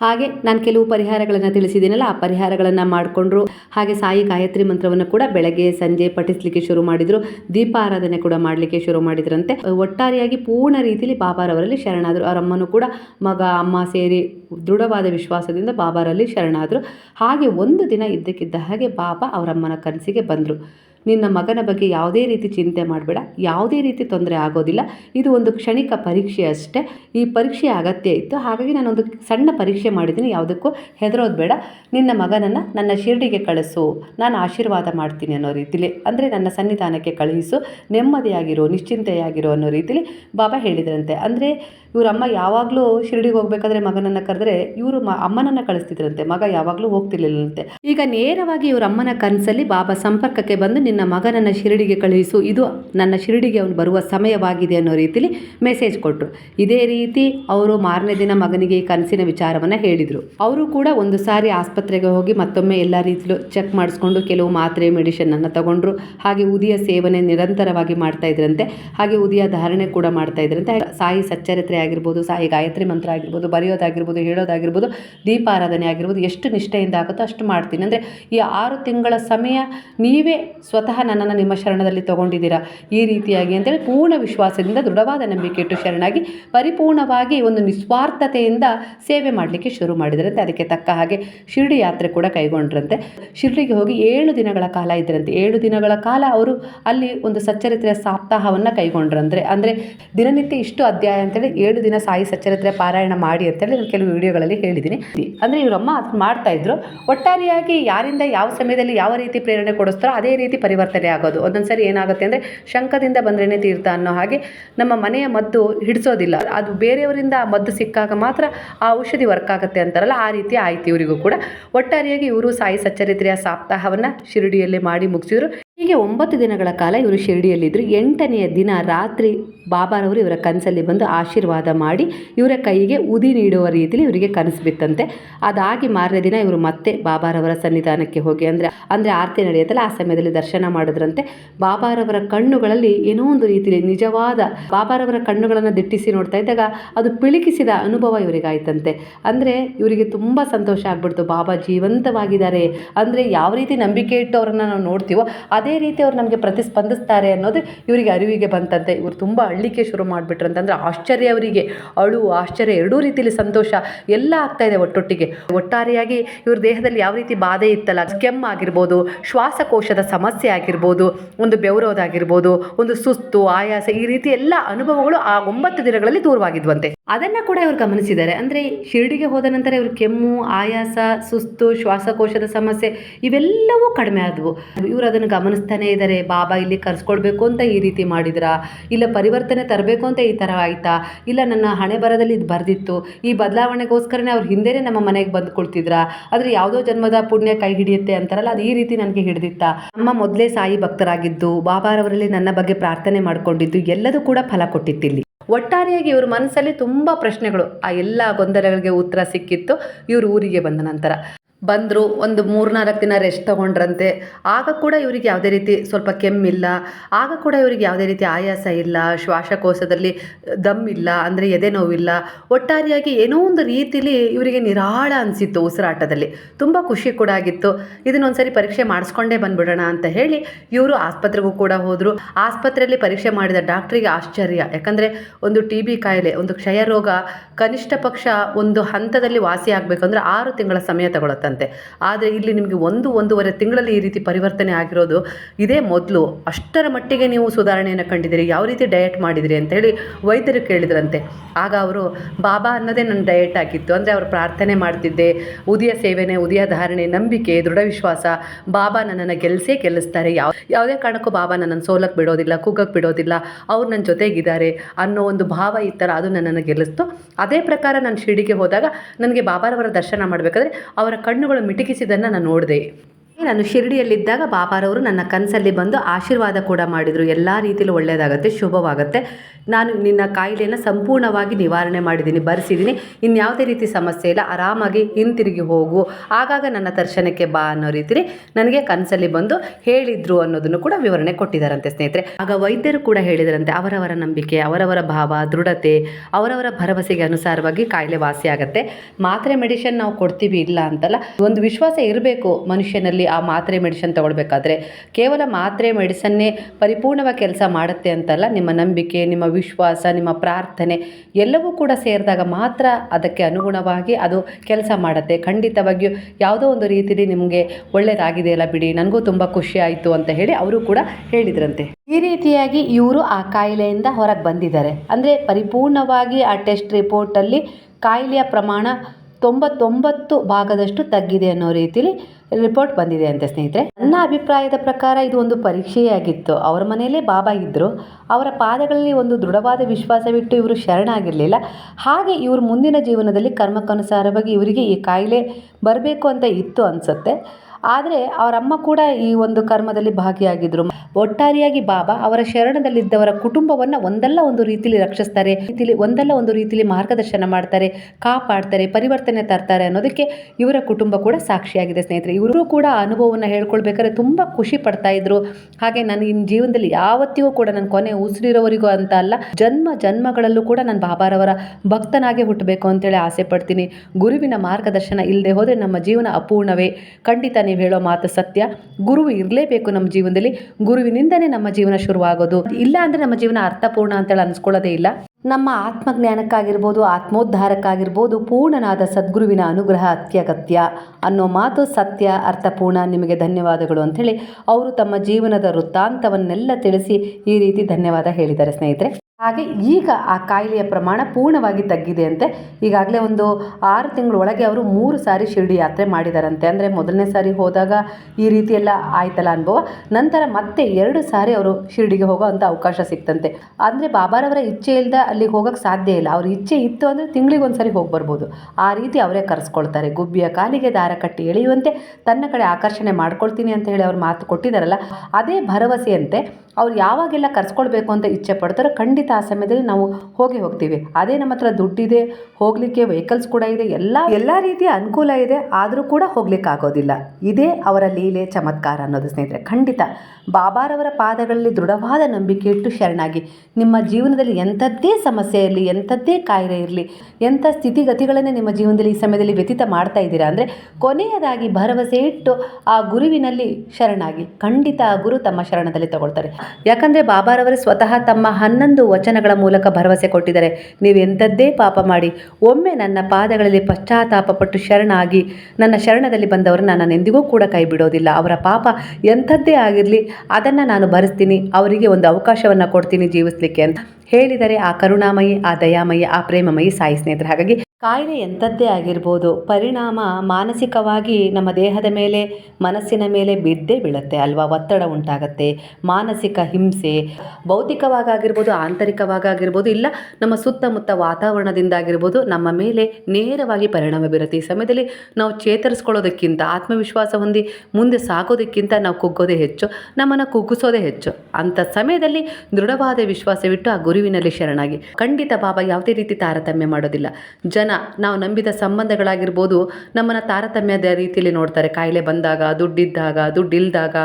S1: ಹಾಗೆ ನಾನು ಕೆಲವು ಪರಿಹಾರಗಳನ್ನು ತಿಳಿಸಿದ್ದೀನಲ್ಲ, ಆ ಪರಿಹಾರಗಳನ್ನು ಮಾಡಿಕೊಂಡ್ರು. ಹಾಗೆ ಸಾಯಿ ಗಾಯತ್ರಿ ಮಂತ್ರವನ್ನು ಕೂಡ ಬೆಳಗ್ಗೆ, ಸಂಜೆ ಪಠಿಸಲಿಕ್ಕೆ ಶುರು ಮಾಡಿದರು. ದೀಪಾರಾಧನೆ ಕೂಡ ಮಾಡಲಿಕ್ಕೆ ಶುರು ಮಾಡಿದ್ರಂತೆ. ಒಟ್ಟಾರೆಯಾಗಿ ಪೂರ್ಣ ರೀತಿಯಲ್ಲಿ ಬಾಬಾರವರಲ್ಲಿ ಶರಣಾದರು. ಅವರ ಅಮ್ಮನೂ ಕೂಡ ಮಗ, ಅಮ್ಮ ಸೇರಿ ದೃಢವಾದ ವಿಶ್ವಾಸದಿಂದ ಬಾಬಾರಲ್ಲಿ ಶರಣಾದರು. ಹಾಗೆ ಒಂದು ದಿನ ಇದ್ದಕ್ಕಿದ್ದ ಹಾಗೆ ಬಾಬಾ ಅವರಮ್ಮನ ಕನಸಿಗೆ ಬಂದರು. ನಿನ್ನ ಮಗನ ಬಗ್ಗೆ ಯಾವುದೇ ರೀತಿ ಚಿಂತೆ ಮಾಡಬೇಡ, ಯಾವುದೇ ರೀತಿ ತೊಂದರೆ ಆಗೋದಿಲ್ಲ. ಇದು ಒಂದು ಕ್ಷಣಿಕ ಪರೀಕ್ಷೆ ಅಷ್ಟೇ. ಈ ಪರೀಕ್ಷೆ ಅಗತ್ಯ ಇತ್ತು. ಹಾಗಾಗಿ ನಾನೊಂದು ಸಣ್ಣ ಪರೀಕ್ಷೆ ಮಾಡಿದ್ದೀನಿ. ಯಾವುದಕ್ಕೂ ಹೆದರೋದು ಬೇಡ. ನಿನ್ನ ಮಗನನ್ನು ನನ್ನ ಶಿರಡಿಗೆ ಕಳಿಸು. ನಾನು ಆಶೀರ್ವಾದ ಮಾಡ್ತೀನಿ ಅನ್ನೋ ರೀತಿಲಿ. ಅಂದರೆ ನನ್ನ ಸನ್ನಿಧಾನಕ್ಕೆ ಕಳುಹಿಸು. ನೆಮ್ಮದಿಯಾಗಿರೋ, ನಿಶ್ಚಿಂತೆಯಾಗಿರೋ ಅನ್ನೋ ರೀತಿಲಿ ಬಾಬಾ ಹೇಳಿದ್ರಂತೆ. ಅಂದರೆ ಇವರಮ್ಮ ಯಾವಾಗಲೂ ಶಿರಡಿಗೆ ಹೋಗ್ಬೇಕಾದ್ರೆ ಮಗನನ್ನು ಕರೆದ್ರೆ ಇವರು ಮ, ಅಮ್ಮನನ್ನು ಕಳಿಸ್ತಿದ್ರಂತೆ. ಮಗ ಯಾವಾಗಲೂ ಹೋಗ್ತಿರ್ಲಿಲ್ಲಂತೆ. ಈಗ ನೇರವಾಗಿ ಇವರ ಅಮ್ಮನ ಕನಸಲ್ಲಿ ಬಾಬಾ ಸಂಪರ್ಕಕ್ಕೆ ಬಂದು ನಿನ್ನ ಮಗನನ್ನು ಶಿರಡಿಗೆ ಕಳುಹಿಸು. ಇದು ನನ್ನ ಶಿರಡಿಗೆ ಅವನು ಬರುವ ಸಮಯವಾಗಿದೆ ಅನ್ನೋ ರೀತಿಲಿ ಮೆಸೇಜ್ ಕೊಟ್ಟರು ಇದೇ ರೀತಿ ಅವರು ಮಾರನೇ ದಿನ ಮಗನಿಗೆ ಈ ಕನಸಿನ ವಿಚಾರವನ್ನು ಹೇಳಿದರು. ಅವರು ಕೂಡ ಒಂದು ಸಾರಿ ಆಸ್ಪತ್ರೆಗೆ ಹೋಗಿ ಮತ್ತೊಮ್ಮೆ ಎಲ್ಲ ರೀತಿಯಲ್ಲೂ ಚೆಕ್ ಮಾಡಿಸ್ಕೊಂಡು ಕೆಲವು ಮಾತ್ರೆ ಮೆಡಿಷನನ್ನು ತಗೊಂಡ್ರು. ಹಾಗೆ ಉದಿಯ ಸೇವನೆ ನಿರಂತರವಾಗಿ ಮಾಡ್ತಾ ಇದ್ರಂತೆ. ಹಾಗೆ ಉದಿಯ ಧಾರಣೆ ಕೂಡ ಮಾಡ್ತಾ ಇದ್ರಂತೆ. ಸಾಯಿ ಸಚ್ಚರಿತ್ರೆ ಆಗಿರ್ಬೋದು, ಸಾಯಿ ಗಾಯತ್ರಿ ಮಂತ್ರ ಆಗಿರ್ಬೋದು, ಬರೆಯೋದಾಗಿರ್ಬೋದು, ಹೇಳೋದಾಗಿರ್ಬೋದು, ದೀಪಾರಾಧನೆ ಆಗಿರ್ಬೋದು, ಎಷ್ಟು ನಿಷ್ಠೆಯಿಂದ ಆಗುತ್ತೋ ಅಷ್ಟು ಮಾಡ್ತೀನಿ. ಅಂದರೆ ಈ ಆರು ತಿಂಗಳ ಸಮಯ ನೀವೇ ಸ್ವತಃ ನನ್ನನ್ನು ನಿಮ್ಮ ಶರಣದಲ್ಲಿ ತಗೊಂಡಿದ್ದೀರಾ? ಈ ರೀತಿಯಾಗಿ ಅಂತೇಳಿ ಪೂರ್ಣ ವಿಶ್ವಾಸದಿಂದ, ದೃಢವಾದ ನಂಬಿಕೆ ಇಟ್ಟು ಶರಣಾಗಿ, ಪರಿಪೂರ್ಣವಾಗಿ ಒಂದು ನಿಸ್ವಾರ್ಥತೆಯಿಂದ ಸೇವೆ ಮಾಡಲಿಕ್ಕೆ ಶುರು ಮಾಡಿದ್ರಂತೆ. ಅದಕ್ಕೆ ತಕ್ಕ ಹಾಗೆ ಶಿರಡಿ ಯಾತ್ರೆ ಕೂಡ ಕೈಗೊಂಡ್ರಂತೆ. ಶಿರಡಿಗೆ ಹೋಗಿ ಏಳು ದಿನಗಳ ಕಾಲ ಇದ್ರಂತೆ. ಏಳು ದಿನಗಳ ಕಾಲ ಅವರು ಅಲ್ಲಿ ಒಂದು ಸಚ್ಚರಿತ್ರೆಯ ಸಪ್ತಾಹವನ್ನು ಕೈಗೊಂಡ್ರಂದ್ರೆ, ಅಂದರೆ ದಿನನಿತ್ಯ ಇಷ್ಟು ಅಧ್ಯಾಯ ಅಂತೇಳಿ ಏಳು ದಿನ ಸಾಯಿ ಸಚ್ಚರಿತ್ರೆ ಪಾರಾಯಣ ಮಾಡಿ ಅಂತೇಳಿ ನಾನು ಕೆಲವು ವಿಡಿಯೋಗಳಲ್ಲಿ ಹೇಳಿದ್ದೀನಿ. ಅಂದರೆ ಇವರಮ್ಮ ಅದನ್ನು ಮಾಡ್ತಾ ಇದ್ರು. ಒಟ್ಟಾರೆಯಾಗಿ ಯಾರಿಂದ ಯಾವ ಸಮಯದಲ್ಲಿ ಯಾವ ರೀತಿ ಪ್ರೇರಣೆ ಕೊಡಿಸ್ತಾರೋ ಅದೇ ರೀತಿ ಪರಿವರ್ತನೆ ಆಗೋದು. ಒಂದೊಂದು ಸರಿ ಏನಾಗುತ್ತೆ ಅಂದರೆ ಶಂಕದಿಂದ ಬಂದ್ರೇ ತೀರ್ಥ ಅನ್ನೋ ಹಾಗೆ ನಮ್ಮ ಮನೆಯ ಮದ್ದು ಹಿಡಿಸೋದಿಲ್ಲ. ಅದು ಬೇರೆಯವರಿಂದ ಆ ಮದ್ದು ಸಿಕ್ಕಾಗ ಮಾತ್ರ ಆ ಔಷಧಿ ವರ್ಕ್ ಆಗುತ್ತೆ ಅಂತಾರಲ್ಲ, ಆ ರೀತಿ ಆಯ್ತು ಇವರಿಗೂ ಕೂಡ. ಒಟ್ಟಾರೆಯಾಗಿ ಇವರು ಸಾಯಿ ಸಚ್ಚರಿತ್ರೆಯ ಸಪ್ತಾಹವನ್ನು ಶಿರಡಿಯಲ್ಲಿ ಮಾಡಿ ಮುಗಿಸಿದ್ರು. ಹೀಗೆ ಒಂಬತ್ತು ದಿನಗಳ ಕಾಲ ಇವರು ಶಿರಡಿಯಲ್ಲಿದ್ದರು. ಎಂಟನೆಯ ದಿನ ರಾತ್ರಿ ಬಾಬಾರವರು ಇವರ ಕನಸಲ್ಲಿ ಬಂದು ಆಶೀರ್ವಾದ ಮಾಡಿ ಇವರ ಕೈಗೆ ಉದಿ ನೀಡುವ ರೀತಿಯಲ್ಲಿ ಇವರಿಗೆ ಕನಸು ಬಿತ್ತಂತೆ. ಅದಾಗಿ ಮಾರನೇ ದಿನ ಇವರು ಮತ್ತೆ ಬಾಬಾರವರ ಸನ್ನಿಧಾನಕ್ಕೆ ಹೋಗಿ ಅಂದರೆ ಅಂದರೆ ಆರತಿ ನಡೆಯುತ್ತಲ್ಲ, ಆ ಸಮಯದಲ್ಲಿ ದರ್ಶನ ಮಾಡಿದ್ರಂತೆ. ಬಾಬಾರವರ ಕಣ್ಣುಗಳಲ್ಲಿ ಏನೋ ಒಂದು ರೀತಿಯಲ್ಲಿ ನಿಜವಾದ ಬಾಬಾರವರ ಕಣ್ಣುಗಳನ್ನು ದಿಟ್ಟಿಸಿ ನೋಡ್ತಾ ಇದ್ದಾಗ ಅದು ಪಿಳಿಕಿಸಿದ ಅನುಭವ ಇವರಿಗಾಯ್ತಂತೆ. ಅಂದರೆ ಇವರಿಗೆ ತುಂಬ ಸಂತೋಷ ಆಗ್ಬಿಡ್ತು. ಬಾಬಾ ಜೀವಂತವಾಗಿದ್ದಾರೆ. ಅಂದರೆ ಯಾವ ರೀತಿ ನಂಬಿಕೆ ಇಟ್ಟು ಅವರನ್ನು ನಾವು ನೋಡ್ತೀವೋ, ಅದೇ ಅದೇ ರೀತಿ ಅವ್ರು ನಮಗೆ ಪ್ರತಿಸ್ಪಂದಿಸ್ತಾರೆ ಅನ್ನೋದು ಇವರಿಗೆ ಅರಿವಿಗೆ ಬಂತಂತೆ. ಇವ್ರು ತುಂಬ ಅಳ್ಳಿಕೆ ಶುರು ಮಾಡಿಬಿಟ್ರು ಅಂತಂದರೆ ಆಶ್ಚರ್ಯ ಅವರಿಗೆ. ಅಳು, ಆಶ್ಚರ್ಯ, ಎರಡೂ ರೀತಿಯಲ್ಲಿ ಸಂತೋಷ ಎಲ್ಲ ಆಗ್ತಾ ಇದೆ ಒಟ್ಟೊಟ್ಟಿಗೆ. ಒಟ್ಟಾರೆಯಾಗಿ ಇವ್ರ ದೇಹದಲ್ಲಿ ಯಾವ ರೀತಿ ಬಾಧೆ ಇತ್ತಲ್ಲ ಕೆಮ್ಮಾಗಿರ್ಬೋದು ಶ್ವಾಸಕೋಶದ ಸಮಸ್ಯೆ ಆಗಿರ್ಬೋದು, ಒಂದು ಬೆವರೋದಾಗಿರ್ಬೋದು, ಒಂದು ಸುಸ್ತು, ಆಯಾಸ ಈ ರೀತಿ ಎಲ್ಲ ಅನುಭವಗಳು ಆ ಒಂಬತ್ತು ದಿನಗಳಲ್ಲಿ ದೂರವಾಗಿದ್ವಂತೆ. ಅದನ್ನು ಕೂಡ ಇವರು ಗಮನಿಸಿದ್ದಾರೆ. ಅಂದರೆ ಶಿರಡಿಗೆ ಹೋದ ನಂತರ ಇವರು ಕೆಮ್ಮು, ಆಯಾಸ, ಸುಸ್ತು, ಶ್ವಾಸಕೋಶದ ಸಮಸ್ಯೆ ಇವೆಲ್ಲವೂ ಕಡಿಮೆ ಆದವು. ಇವರು ಅದನ್ನು ಗಮನಿಸ್ತಾನೇ ಇದ್ದಾರೆ ಬಾಬಾ ಇಲ್ಲಿ ಕರ್ಸ್ಕೊಳ್ಬೇಕು ಅಂತ ಈ ರೀತಿ ಮಾಡಿದ್ರಾ? ಇಲ್ಲ ಪರಿವರ್ತನೆ ತರಬೇಕು ಅಂತ ಈ ಥರ ಆಯಿತಾ? ಇಲ್ಲ ನನ್ನ ಹಣೆ ಬರದಲ್ಲಿ ಇದು ಬರೆದಿತ್ತು? ಈ ಬದಲಾವಣೆಗೋಸ್ಕರನೇ ಅವ್ರು ಹಿಂದೆನೇ ನಮ್ಮ ಮನೆಗೆ ಬಂದು ಕುಳ್ತಿದ್ರಾ? ಆದರೆ ಯಾವುದೋ ಜನ್ಮದ ಪುಣ್ಯ ಕೈ ಹಿಡಿಯುತ್ತೆ ಅಂತಾರಲ್ಲ, ಅದು ಈ ರೀತಿ ನನಗೆ ಹಿಡಿದಿತ್ತಾ? ನಮ್ಮ ಮೊದಲೇ ಸಾಯಿ ಭಕ್ತರಾಗಿದ್ದು ಬಾಬಾರವರಲ್ಲಿ ನನ್ನ ಬಗ್ಗೆ ಪ್ರಾರ್ಥನೆ ಮಾಡಿಕೊಂಡಿದ್ದು, ಎಲ್ಲದೂ ಕೂಡ ಫಲ ಕೊಟ್ಟಿತ್ತಿಲ್ಲಿ. ಒಟ್ಟಾರೆಯಾಗಿ ಇವ್ರ ಮನಸ್ಸಲ್ಲಿ ತುಂಬ ಪ್ರಶ್ನೆಗಳು, ಆ ಎಲ್ಲ ಗೊಂದಲಗಳಿಗೆ ಉತ್ತರ ಸಿಕ್ಕಿತ್ತು, ಇವರು ಊರಿಗೆ ಬಂದ ನಂತರ. ಬಂದರು ಒಂದು ಮೂರ್ನಾಲ್ಕು ದಿನ ರೆಸ್ಟ್ ತೊಗೊಂಡ್ರಂತೆ. ಆಗ ಕೂಡ ಇವರಿಗೆ ಯಾವುದೇ ರೀತಿ ಸ್ವಲ್ಪ ಕೆಮ್ಮಿಲ್ಲ. ಆಗ ಕೂಡ ಇವರಿಗೆ ಯಾವುದೇ ರೀತಿ ಆಯಾಸ ಇಲ್ಲ. ಶ್ವಾಸಕೋಶದಲ್ಲಿ ದಮ್ ಇಲ್ಲ, ಅಂದರೆ ಎದೆ ನೋವಿಲ್ಲ. ಒಟ್ಟಾರೆಯಾಗಿ ಏನೋ ಒಂದು ರೀತಿಲಿ ಇವರಿಗೆ ನಿರಾಳ ಅನಿಸಿತ್ತು ಉಸಿರಾಟದಲ್ಲಿ. ತುಂಬ ಖುಷಿ ಕೂಡ ಆಗಿತ್ತು. ಇದನ್ನೊಂದು ಸರಿ ಪರೀಕ್ಷೆ ಮಾಡಿಸ್ಕೊಂಡೇ ಬಂದ್ಬಿಡೋಣ ಅಂತ ಹೇಳಿ ಇವರು ಆಸ್ಪತ್ರೆಗೂ ಕೂಡ ಹೋದರು. ಆಸ್ಪತ್ರೆಯಲ್ಲಿ ಪರೀಕ್ಷೆ ಮಾಡಿದ ಡಾಕ್ಟ್ರಿಗೆ ಆಶ್ಚರ್ಯ. ಯಾಕಂದರೆ ಒಂದು ಟಿ ಬಿ ಕಾಯಿಲೆ, ಒಂದು ಕ್ಷಯ ರೋಗ ಕನಿಷ್ಠ ಪಕ್ಷ ಒಂದು ಹಂತದಲ್ಲಿ ವಾಸಿ ಆಗಬೇಕಂದ್ರೆ ಆರು ತಿಂಗಳ ಸಮಯ ತಗೊಳತ್ತಂತೆ. ಆದರೆ ಇಲ್ಲಿ ನಿಮಗೆ ಒಂದು ಒಂದೂವರೆ ತಿಂಗಳಲ್ಲಿ ಈ ರೀತಿ ಪರಿವರ್ತನೆ ಆಗಿರೋದು ಇದೇ ಮೊದಲು. ಅಷ್ಟರ ಮಟ್ಟಿಗೆ ನೀವು ಸುಧಾರಣೆಯನ್ನು ಕಂಡಿದ್ದೀರಿ, ಯಾವ ರೀತಿ ಡಯಟ್ ಮಾಡಿದಿರಿ ಅಂತ ಹೇಳಿ ವೈದ್ಯರು ಕೇಳಿದ್ರಂತೆ. ಆಗ ಅವರು, ಬಾಬಾ ಅನ್ನೋದೇ ನನ್ನ ಡಯಟ್ ಆಗಿತ್ತು. ಅಂದರೆ ಅವರು ಪ್ರಾರ್ಥನೆ ಮಾಡ್ತಿದ್ದೆ, ಉದಯ ಸೇವೆನೆ, ಉದಯ ಧಾರಣೆ, ನಂಬಿಕೆ, ದೃಢ ವಿಶ್ವಾಸ. ಬಾಬಾ ನನ್ನನ್ನು ಗೆಲ್ಲಿಸೇ ಗೆಲ್ಲಿಸ್ತಾರೆ. ಯಾವ, ಯಾವುದೇ ಕಾರಣಕ್ಕೂ ಬಾಬಾ ನನ್ನನ್ನು ಸೋಲಕ್ಕೆ ಬಿಡೋದಿಲ್ಲ ಕುಗ್ಗಕ್ಕೆ ಬಿಡೋದಿಲ್ಲ. ಅವ್ರು ನನ್ನ ಜೊತೆಗಿದ್ದಾರೆ ಅನ್ನೋ ಒಂದು ಭಾವ ಇತ್ತಲ್ಲ ಅದು ನನ್ನನ್ನು ಗೆಲ್ಲಿಸ್ತು. ಅದೇ ಪ್ರಕಾರ ನಾನು ಶಿರ್ಡಿಗೆ ಹೋದಾಗ, ನನಗೆ ಬಾಬಾರವರ ದರ್ಶನ ಮಾಡಬೇಕಾದ್ರೆ ಅವರ ಕಣ್ಣುಗಳು ಮಿಟುಕಿಸಿದ್ದನ್ನು ನಾನು ನೋಡಿದೆ. ನಾನು ಶಿರಡಿಯಲ್ಲಿದ್ದಾಗ ಬಾಬಾರವರು ನನ್ನ ಕನಸಲ್ಲಿ ಬಂದು ಆಶೀರ್ವಾದ ಕೂಡ ಮಾಡಿದರು. ಎಲ್ಲ ರೀತಿಯಲ್ಲೂ ಒಳ್ಳೆಯದಾಗುತ್ತೆ, ಶುಭವಾಗುತ್ತೆ. ನಾನು ನಿನ್ನ ಕಾಯಿಲೆಯನ್ನು ಸಂಪೂರ್ಣವಾಗಿ ನಿವಾರಣೆ ಮಾಡಿದ್ದೀನಿ, ಬರೆಸಿದ್ದೀನಿ. ಇನ್ಯಾವುದೇ ರೀತಿ ಸಮಸ್ಯೆ ಇಲ್ಲ, ಆರಾಮಾಗಿ ಹಿಂತಿರುಗಿ ಹೋಗು. ಆಗಾಗ ನನ್ನ ದರ್ಶನಕ್ಕೆ ಬಾ ಅನ್ನೋ ರೀತಿಲಿ ನನಗೆ ಕನಸಲ್ಲಿ ಬಂದು ಹೇಳಿದರು ಅನ್ನೋದನ್ನು ಕೂಡ ವಿವರಣೆ ಕೊಟ್ಟಿದ್ದಾರಂತೆ ಸ್ನೇಹಿತರೆ. ಆಗ ವೈದ್ಯರು ಕೂಡ ಹೇಳಿದರಂತೆ, ಅವರವರ ನಂಬಿಕೆ, ಅವರವರ ಭಾವ, ದೃಢತೆ, ಅವರವರ ಭರವಸೆಗೆ ಅನುಸಾರವಾಗಿ ಕಾಯಿಲೆ ವಾಸಿಯಾಗತ್ತೆ. ಮಾತ್ರೆ ಮೆಡಿಷನ್ ನಾವು ಕೊಡ್ತೀವಿ ಇಲ್ಲ ಅಂತಲ್ಲ, ಒಂದು ವಿಶ್ವಾಸ ಇರಬೇಕು ಮನುಷ್ಯನಲ್ಲಿ ಆ ಮಾತ್ರೆ ಮೆಡಿಷನ್ ತೊಗೊಳ್ಬೇಕಾದ್ರೆ ಕೇವಲ ಮಾತ್ರೆ ಮೆಡಿಸನ್ನೇ ಪರಿಪೂರ್ಣವಾಗಿ ಕೆಲಸ ಮಾಡುತ್ತೆ ಅಂತಲ್ಲ ನಿಮ್ಮ ನಂಬಿಕೆ, ನಿಮ್ಮ ವಿಶ್ವಾಸ, ನಿಮ್ಮ ಪ್ರಾರ್ಥನೆ ಎಲ್ಲವೂ ಕೂಡ ಸೇರಿದಾಗ ಮಾತ್ರ ಅದಕ್ಕೆ ಅನುಗುಣವಾಗಿ ಅದು ಕೆಲಸ ಮಾಡುತ್ತೆ. ಖಂಡಿತವಾಗಿಯೂ ಯಾವುದೋ ಒಂದು ರೀತಿಯಲ್ಲಿ ನಿಮಗೆ ಒಳ್ಳೆಯದಾಗಿದೆಯಲ್ಲ ಬಿಡಿ, ನನಗೂ ತುಂಬ ಖುಷಿ ಆಯಿತು ಅಂತ ಹೇಳಿ ಅವರು ಕೂಡ ಹೇಳಿದ್ರಂತೆ. ಈ ರೀತಿಯಾಗಿ ಇವರು ಆ ಕಾಯಿಲೆಯಿಂದ ಹೊರಗೆ ಬಂದಿದ್ದಾರೆ. ಅಂದರೆ ಪರಿಪೂರ್ಣವಾಗಿ ಆ ಟೆಸ್ಟ್ ರಿಪೋರ್ಟಲ್ಲಿ ಕಾಯಿಲೆಯ ಪ್ರಮಾಣ ತೊಂಬತ್ತೊಂಬತ್ತು ಭಾಗದಷ್ಟು ತಗ್ಗಿದೆ ಅನ್ನೋ ರೀತಿಲಿ ರಿಪೋರ್ಟ್ ಬಂದಿದೆ ಅಂತೆ ಸ್ನೇಹಿತರೆ. ನನ್ನ ಅಭಿಪ್ರಾಯದ ಪ್ರಕಾರ ಇದು ಒಂದು ಪರೀಕ್ಷೆಯಾಗಿತ್ತು. ಅವರ ಮನೆಯಲ್ಲೇ ಬಾಬಾ ಇದ್ದರು ಅವರ ಪಾದಗಳಲ್ಲಿ ಒಂದು ದೃಢವಾದ ವಿಶ್ವಾಸವಿಟ್ಟು ಇವರು ಶರಣಾಗಿರಲಿಲ್ಲ ಹಾಗೆ ಇವರು ಮುಂದಿನ ಜೀವನದಲ್ಲಿ ಕರ್ಮಕ್ಕನುಸಾರವಾಗಿ ಇವರಿಗೆ ಈ ಕಾಯಿಲೆ ಬರಬೇಕು ಅಂತ ಇತ್ತು ಅನಿಸುತ್ತೆ. ಆದರೆ ಅವರಮ್ಮ ಕೂಡ ಈ ಒಂದು ಕರ್ಮದಲ್ಲಿ ಭಾಗಿಯಾಗಿದ್ದರು ಒಟ್ಟಾರೆಯಾಗಿ ಬಾಬಾ ಅವರ ಶರಣದಲ್ಲಿದ್ದವರ ಕುಟುಂಬವನ್ನು ಒಂದಲ್ಲ ಒಂದು ರೀತಿಯಲ್ಲಿ ರಕ್ಷಿಸ್ತಾರೆ ರೀತಿಲಿ ಒಂದಲ್ಲ ಒಂದು ರೀತಿಯಲ್ಲಿ ಮಾರ್ಗದರ್ಶನ ಮಾಡ್ತಾರೆ, ಕಾಪಾಡ್ತಾರೆ, ಪರಿವರ್ತನೆ ತರ್ತಾರೆ ಅನ್ನೋದಕ್ಕೆ ಇವರ ಕುಟುಂಬ ಕೂಡ ಸಾಕ್ಷಿಯಾಗಿದೆ ಸ್ನೇಹಿತರೆ. ಇವರು ಕೂಡ ಅನುಭವವನ್ನು ಹೇಳ್ಕೊಳ್ಬೇಕಾದ್ರೆ ತುಂಬ ಖುಷಿ ಪಡ್ತಾ ಇದ್ರು. ಹಾಗೆ ನಾನು ಇನ್ನು ಜೀವನದಲ್ಲಿ ಯಾವತ್ತಿಗೂ ಕೂಡ ನನ್ನ ಕೊನೆ ಉಸಿರಿರೋವರಿಗೂ ಅಂತ ಅಲ್ಲ, ಜನ್ಮ ಜನ್ಮಗಳಲ್ಲೂ ಕೂಡ ನಾನು ಬಾಬಾರವರ ಭಕ್ತನಾಗೆ ಹುಟ್ಟಬೇಕು ಅಂತೇಳಿ ಆಸೆ ಪಡ್ತೀನಿ. ಗುರುವಿನ ಮಾರ್ಗದರ್ಶನ ಇಲ್ಲದೆ ಹೋದರೆ ನಮ್ಮ ಜೀವನ ಅಪೂರ್ಣವೇ. ಖಂಡಿತ ನೀವು ಹೇಳೋ ಮಾತು ಸತ್ಯ. ಗುರು ಇರಲೇಬೇಕು ನಮ್ಮ ಜೀವನದಲ್ಲಿ. ಗುರುವಿನಿಂದನೇ ನಮ್ಮ ಜೀವನ ಶುರುವಾಗೋದು. ಇಲ್ಲ ಅಂದರೆ ನಮ್ಮ ಜೀವನ ಅರ್ಥಪೂರ್ಣ ಅಂತೇಳಿ ಅನ್ಸ್ಕೊಳ್ಳೋದೇ ಇಲ್ಲ. ನಮ್ಮ ಆತ್ಮಜ್ಞಾನಕ್ಕಾಗಿರ್ಬೋದು, ಆತ್ಮೋದ್ಧಾರಕ್ಕಾಗಿರ್ಬೋದು, ಪೂರ್ಣನಾದ ಸದ್ಗುರುವಿನ ಅನುಗ್ರಹ ಅತ್ಯಗತ್ಯ. ಅನ್ನೋ ಮಾತು ಸತ್ಯ, ಅರ್ಥಪೂರ್ಣ ನಿಮಗೆ ಧನ್ಯವಾದಗಳು ಅಂಥೇಳಿ ಅವರು ತಮ್ಮ ಜೀವನದ ವೃತ್ತಾಂತವನ್ನೆಲ್ಲ ತಿಳಿಸಿ ಈ ರೀತಿ ಧನ್ಯವಾದ ಹೇಳಿದ್ದಾರೆ ಸ್ನೇಹಿತರೆ. ಹಾಗೆ ಈಗ ಆ ಕಾಯಿಲೆಯ ಪ್ರಮಾಣ ಪೂರ್ಣವಾಗಿ ತಗ್ಗಿದೆ ಅಂತೆ. ಈಗಾಗಲೇ ಒಂದು ಆರು ತಿಂಗಳ ಒಳಗೆ ಅವರು ಮೂರು ಸಾರಿ ಶಿರಡಿ ಯಾತ್ರೆ ಮಾಡಿದಾರಂತೆ. ಅಂದರೆ ಮೊದಲನೇ ಸಾರಿ ಹೋದಾಗ ಈ ರೀತಿಯೆಲ್ಲ ಆಯ್ತಲ್ಲ ಅನುಭವ. ನಂತರ ಮತ್ತೆ ಎರಡು ಸಾರಿ ಅವರು ಶಿರಡಿಗೆ ಹೋಗೋ ಅಂಥ ಅವಕಾಶ ಸಿಕ್ತಂತೆ. ಅಂದರೆ ಬಾಬಾರವರ ಇಚ್ಛೆ ಇಲ್ಲದೆ ಅಲ್ಲಿಗೆ ಹೋಗೋಕ್ಕೆ ಸಾಧ್ಯ ಇಲ್ಲ. ಅವ್ರ ಇಚ್ಛೆ ಇತ್ತು ಅಂದರೆ ತಿಂಗಳಿಗೆ ಒಂದು ಸಾರಿ ಹೋಗಿ ಬರ್ಬೋದು. ಆ ರೀತಿ ಅವರೇ ಕರೆಸ್ಕೊಳ್ತಾರೆ. ಗುಬ್ಬಿಯ ಕಾಲಿಗೆ ದಾರ ಕಟ್ಟಿ ಎಳೆಯುವಂತೆ ತನ್ನ ಕಡೆ ಆಕರ್ಷಣೆ ಮಾಡ್ಕೊಳ್ತೀನಿ ಅಂತ ಹೇಳಿ ಅವ್ರು ಮಾತು ಕೊಟ್ಟಿದ್ದಾರಲ್ಲ ಅದೇ ಭರವಸೆಯಂತೆ. ಅವ್ರು ಯಾವಾಗೆಲ್ಲ ಕರ್ಸ್ಕೊಳ್ಬೇಕು ಅಂತ ಇಚ್ಛೆ ಪಡ್ತಾರೋ ಖಂಡಿತ ಖಂಡಿತ ಆ ಸಮಯದಲ್ಲಿ ನಾವು ಹೋಗಿ ಹೋಗ್ತೀವಿ. ಅದೇ ನಮ್ಮ ಹತ್ರ ದುಡ್ಡಿದೆ, ಹೋಗಲಿಕ್ಕೆ ವೆಹಿಕಲ್ಸ್ ಕೂಡ ಇದೆ, ಎಲ್ಲ ಎಲ್ಲ ರೀತಿಯ ಅನುಕೂಲ ಇದೆ, ಆದರೂ ಕೂಡ ಹೋಗ್ಲಿಕ್ಕೆ ಆಗೋದಿಲ್ಲ. ಇದೇ ಅವರ ಲೀಲೆ, ಚಮತ್ಕಾರ ಅನ್ನೋದು ಸ್ನೇಹಿತರೆ. ಖಂಡಿತ ಬಾಬಾರವರ ಪಾದಗಳಲ್ಲಿ ದೃಢವಾದ ನಂಬಿಕೆ ಇಟ್ಟು ಶರಣಾಗಿ, ನಿಮ್ಮ ಜೀವನದಲ್ಲಿ ಎಂಥದ್ದೇ ಸಮಸ್ಯೆ ಇರಲಿ, ಎಂಥದ್ದೇ ಕಾಯಿಲೆ ಇರಲಿ, ಎಂಥ ಸ್ಥಿತಿಗತಿಗಳನ್ನೇ ನಿಮ್ಮ ಜೀವನದಲ್ಲಿ ಈ ಸಮಯದಲ್ಲಿ ವ್ಯತೀತ ಮಾಡ್ತಾ ಇದ್ದೀರಾ ಅಂದರೆ, ಕೊನೆಯದಾಗಿ ಭರವಸೆ ಇಟ್ಟು ಆ ಗುರುವಿನಲ್ಲಿ ಶರಣಾಗಿ, ಖಂಡಿತ ಆ ಗುರು ತಮ್ಮ ಶರಣದಲ್ಲಿ ತಗೊಳ್ತಾರೆ. ಯಾಕಂದರೆ ಬಾಬಾರವರು ಸ್ವತಃ ತಮ್ಮ ಹನ್ನೊಂದು ವಚನಗಳ ಮೂಲಕ ಭರವಸೆ ಕೊಟ್ಟಿದ್ದಾರೆ. ನೀವು ಎಂಥದ್ದೇ ಪಾಪ ಮಾಡಿ, ಒಮ್ಮೆ ನನ್ನ ಪಾದಗಳಲ್ಲಿ ಪಶ್ಚಾತ್ತಾಪ ಪಟ್ಟು ಶರಣಾಗಿ, ನನ್ನ ಶರಣದಲ್ಲಿ ಬಂದವರನ್ನ ನಾನು ಎಂದಿಗೂ ಕೂಡ ಕೈ ಬಿಡೋದಿಲ್ಲ ಅವರ ಪಾಪ ಎಂಥದ್ದೇ ಆಗಿರಲಿ, ಅದನ್ನು ನಾನು ಭರಿಸ್ತೀನಿ, ಅವರಿಗೆ ಒಂದು ಅವಕಾಶವನ್ನು ಕೊಡ್ತೀನಿ ಜೀವಿಸಲಿಕ್ಕೆ ಅಂತ ಹೇಳಿದರೆ ಆ ಕರುಣಾಮಯಿ, ಆ ದಯಾಮಯಿ, ಆ ಪ್ರೇಮಮಯಿ ಸಾಯಿ ಸ್ನೇಹಿತರೆ. ಹಾಗಾಗಿ ಕಾಯಿಲೆ ಎಂಥದ್ದೇ ಆಗಿರ್ಬೋದು, ಪರಿಣಾಮ ಮಾನಸಿಕವಾಗಿ ನಮ್ಮ ದೇಹದ ಮೇಲೆ, ಮನಸ್ಸಿನ ಮೇಲೆ ಬಿದ್ದೇ ಬೀಳುತ್ತೆ ಅಲ್ವಾ? ಒತ್ತಡ ಉಂಟಾಗತ್ತೆ, ಮಾನಸಿಕ ಹಿಂಸೆ, ಭೌತಿಕವಾಗಾಗಿರ್ಬೋದು, ಆಂತರಿಕವಾಗಾಗಿರ್ಬೋದು, ಇಲ್ಲ ನಮ್ಮ ಸುತ್ತಮುತ್ತ ವಾತಾವರಣದಿಂದಾಗಿರ್ಬೋದು ನಮ್ಮ ಮೇಲೆ ನೇರವಾಗಿ ಪರಿಣಾಮ ಬೀರುತ್ತೆ. ಈ ಸಮಯದಲ್ಲಿ ನಾವು ಚೇತರಿಸ್ಕೊಳ್ಳೋದಕ್ಕಿಂತ, ಆತ್ಮವಿಶ್ವಾಸ ಹೊಂದಿ ಮುಂದೆ ಸಾಗೋದಕ್ಕಿಂತ ನಾವು ಕುಗ್ಗೋದೇ ಹೆಚ್ಚು, ನಮ್ಮನ್ನು ಕುಗ್ಗಿಸೋದೇ ಹೆಚ್ಚು. ಅಂಥ ಸಮಯದಲ್ಲಿ ದೃಢವಾದ ವಿಶ್ವಾಸವಿಟ್ಟು ಆ ಗುರುವಿನಲ್ಲಿ ಶರಣಾಗಿ. ಖಂಡಿತ ಬಾಬಾ, ಯಾವುದೇ ರೀತಿ ತಾರತಮ್ಯ ಮಾಡೋದಿಲ್ಲ. ಜನ ನಾವು ನಂಬಿದ ಸಂಬಂಧಗಳಾಗಿರ್ಬೋದು ನಮ್ಮನ್ನು ತಾರತಮ್ಯದ ರೀತಿಯಲ್ಲಿ ನೋಡ್ತಾರೆ. ಕಾಯಿಲೆ ಬಂದಾಗ ದುಡ್ಡಿದ್ದಾಗ ದುಡ್ಡಿಲ್ದಾಗ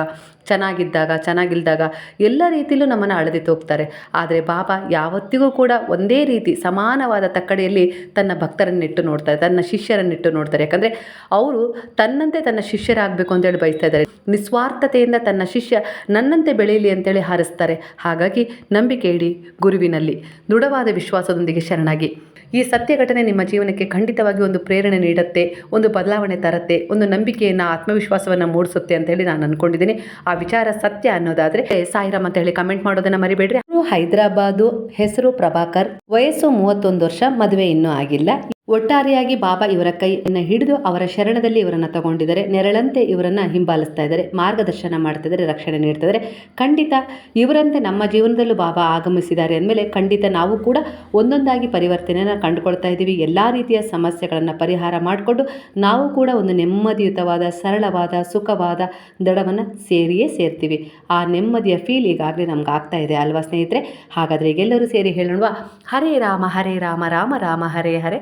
S1: ಚೆನ್ನಾಗಿದ್ದಾಗ, ಚೆನ್ನಾಗಿಲ್ದಾಗ ಎಲ್ಲ ರೀತಿಯಲ್ಲೂ ನಮ್ಮನ್ನು ಅಳದಿತ್ತು ಹೋಗ್ತಾರೆ. ಆದರೆ ಬಾಬಾ ಯಾವತ್ತಿಗೂ ಕೂಡ ಒಂದೇ ರೀತಿ ಸಮಾನವಾದ ತಕ್ಕಡಿಯಲ್ಲಿ ತನ್ನ ಭಕ್ತರನ್ನಿಟ್ಟು ನೋಡ್ತಾರೆ ತನ್ನ ಶಿಷ್ಯರನ್ನಿಟ್ಟು ನೋಡ್ತಾರೆ. ಯಾಕಂದರೆ ಅವರು ತನ್ನಂತೆ ತನ್ನ ಶಿಷ್ಯರಾಗಬೇಕು ಅಂತೇಳಿ ಬಯಸ್ತಾ ಇದ್ದಾರೆ. ನಿಸ್ವಾರ್ಥತೆಯಿಂದ ತನ್ನ ಶಿಷ್ಯ ನನ್ನಂತೆ ಬೆಳೆಯಲಿ ಅಂತೇಳಿ ಹಾರಿಸ್ತಾರೆ. ಹಾಗಾಗಿ ನಂಬಿಕೆ ಇಡಿ ಗುರುವಿನಲ್ಲಿ. ದೃಢವಾದ ವಿಶ್ವಾಸದೊಂದಿಗೆ ಶರಣಾಗಿ. ಈ ಸತ್ಯ ಘಟನೆ ನಿಮ್ಮ ಜೀವನಕ್ಕೆ ಖಂಡಿತವಾಗಿ ಒಂದು ಪ್ರೇರಣೆ ನೀಡುತ್ತೆ, ಒಂದು ಬದಲಾವಣೆ ತರುತ್ತೆ, ಒಂದು ನಂಬಿಕೆಯನ್ನು, ಆತ್ಮವಿಶ್ವಾಸವನ್ನು ಮೂಡಿಸುತ್ತೆ ಅಂತ ಹೇಳಿ ನಾನು ಅಂದ್ಕೊಂಡಿದ್ದೀನಿ ಆ ವಿಚಾರ ಸತ್ಯ ಅನ್ನೋದಾದ್ರೆ ಸಾಯಿರಾಮ್ ಅಂತ ಹೇಳಿ ಕಮೆಂಟ್ ಮಾಡೋದನ್ನ ಮರಿಬೇಡ್ರಿ. ಹೈದರಾಬಾದ್ ಹೆಸರು ಪ್ರಭಾಕರ್, ವಯಸ್ಸು ಮೂವತ್ತೊಂದು ವರ್ಷ, ಮದುವೆ ಇನ್ನೂ ಆಗಿಲ್ಲ. ಒಟ್ಟಾರೆಯಾಗಿ ಬಾಬಾ ಇವರ ಕೈಯನ್ನು ಹಿಡಿದು ಅವರ ಶರಣದಲ್ಲಿ ಇವರನ್ನು ತಗೊಂಡಿದ್ದಾರೆ. ನೆರಳಂತೆ ಇವರನ್ನು ಹಿಂಬಾಲಿಸ್ತಾ ಇದ್ದಾರೆ. ಮಾರ್ಗದರ್ಶನ ಮಾಡ್ತಾ ಇದ್ದಾರೆ ರಕ್ಷಣೆ ನೀಡ್ತಿದ್ದಾರೆ. ಖಂಡಿತ ಇವರಂತೆ ನಮ್ಮ ಜೀವನದಲ್ಲೂ ಬಾಬಾ ಆಗಮಿಸಿದ್ದಾರೆ ಅಂದಮೇಲೆ ಖಂಡಿತ ನಾವು ಕೂಡ ಒಂದೊಂದಾಗಿ ಪರಿವರ್ತನೆಯನ್ನು ಕಂಡುಕೊಳ್ತಾ ಇದ್ದೀವಿ. ಎಲ್ಲ ರೀತಿಯ ಸಮಸ್ಯೆಗಳನ್ನು ಪರಿಹಾರ ಮಾಡಿಕೊಂಡು ನಾವು ಕೂಡ ಒಂದು ನೆಮ್ಮದಿಯುತವಾದ, ಸರಳವಾದ, ಸುಖವಾದ ದಡವನ್ನು ಸೇರಿಯೇ ಸೇರ್ತೀವಿ. ಆ ನೆಮ್ಮದಿಯ ಫೀಲ್ ಈಗಾಗಲೇ ನಮ್ಗೆ ಆಗ್ತಾ ಇದೆ ಅಲ್ವಾ ಸ್ನೇಹಿತರೆ? ಹಾಗಾದರೆ ಈಗೆಲ್ಲರೂ ಸೇರಿ ಹೇಳೋಣ ಹರೇ ರಾಮ ಹರೇ ರಾಮ ರಾಮ ರಾಮ, ಹರೇ ಹರೇ.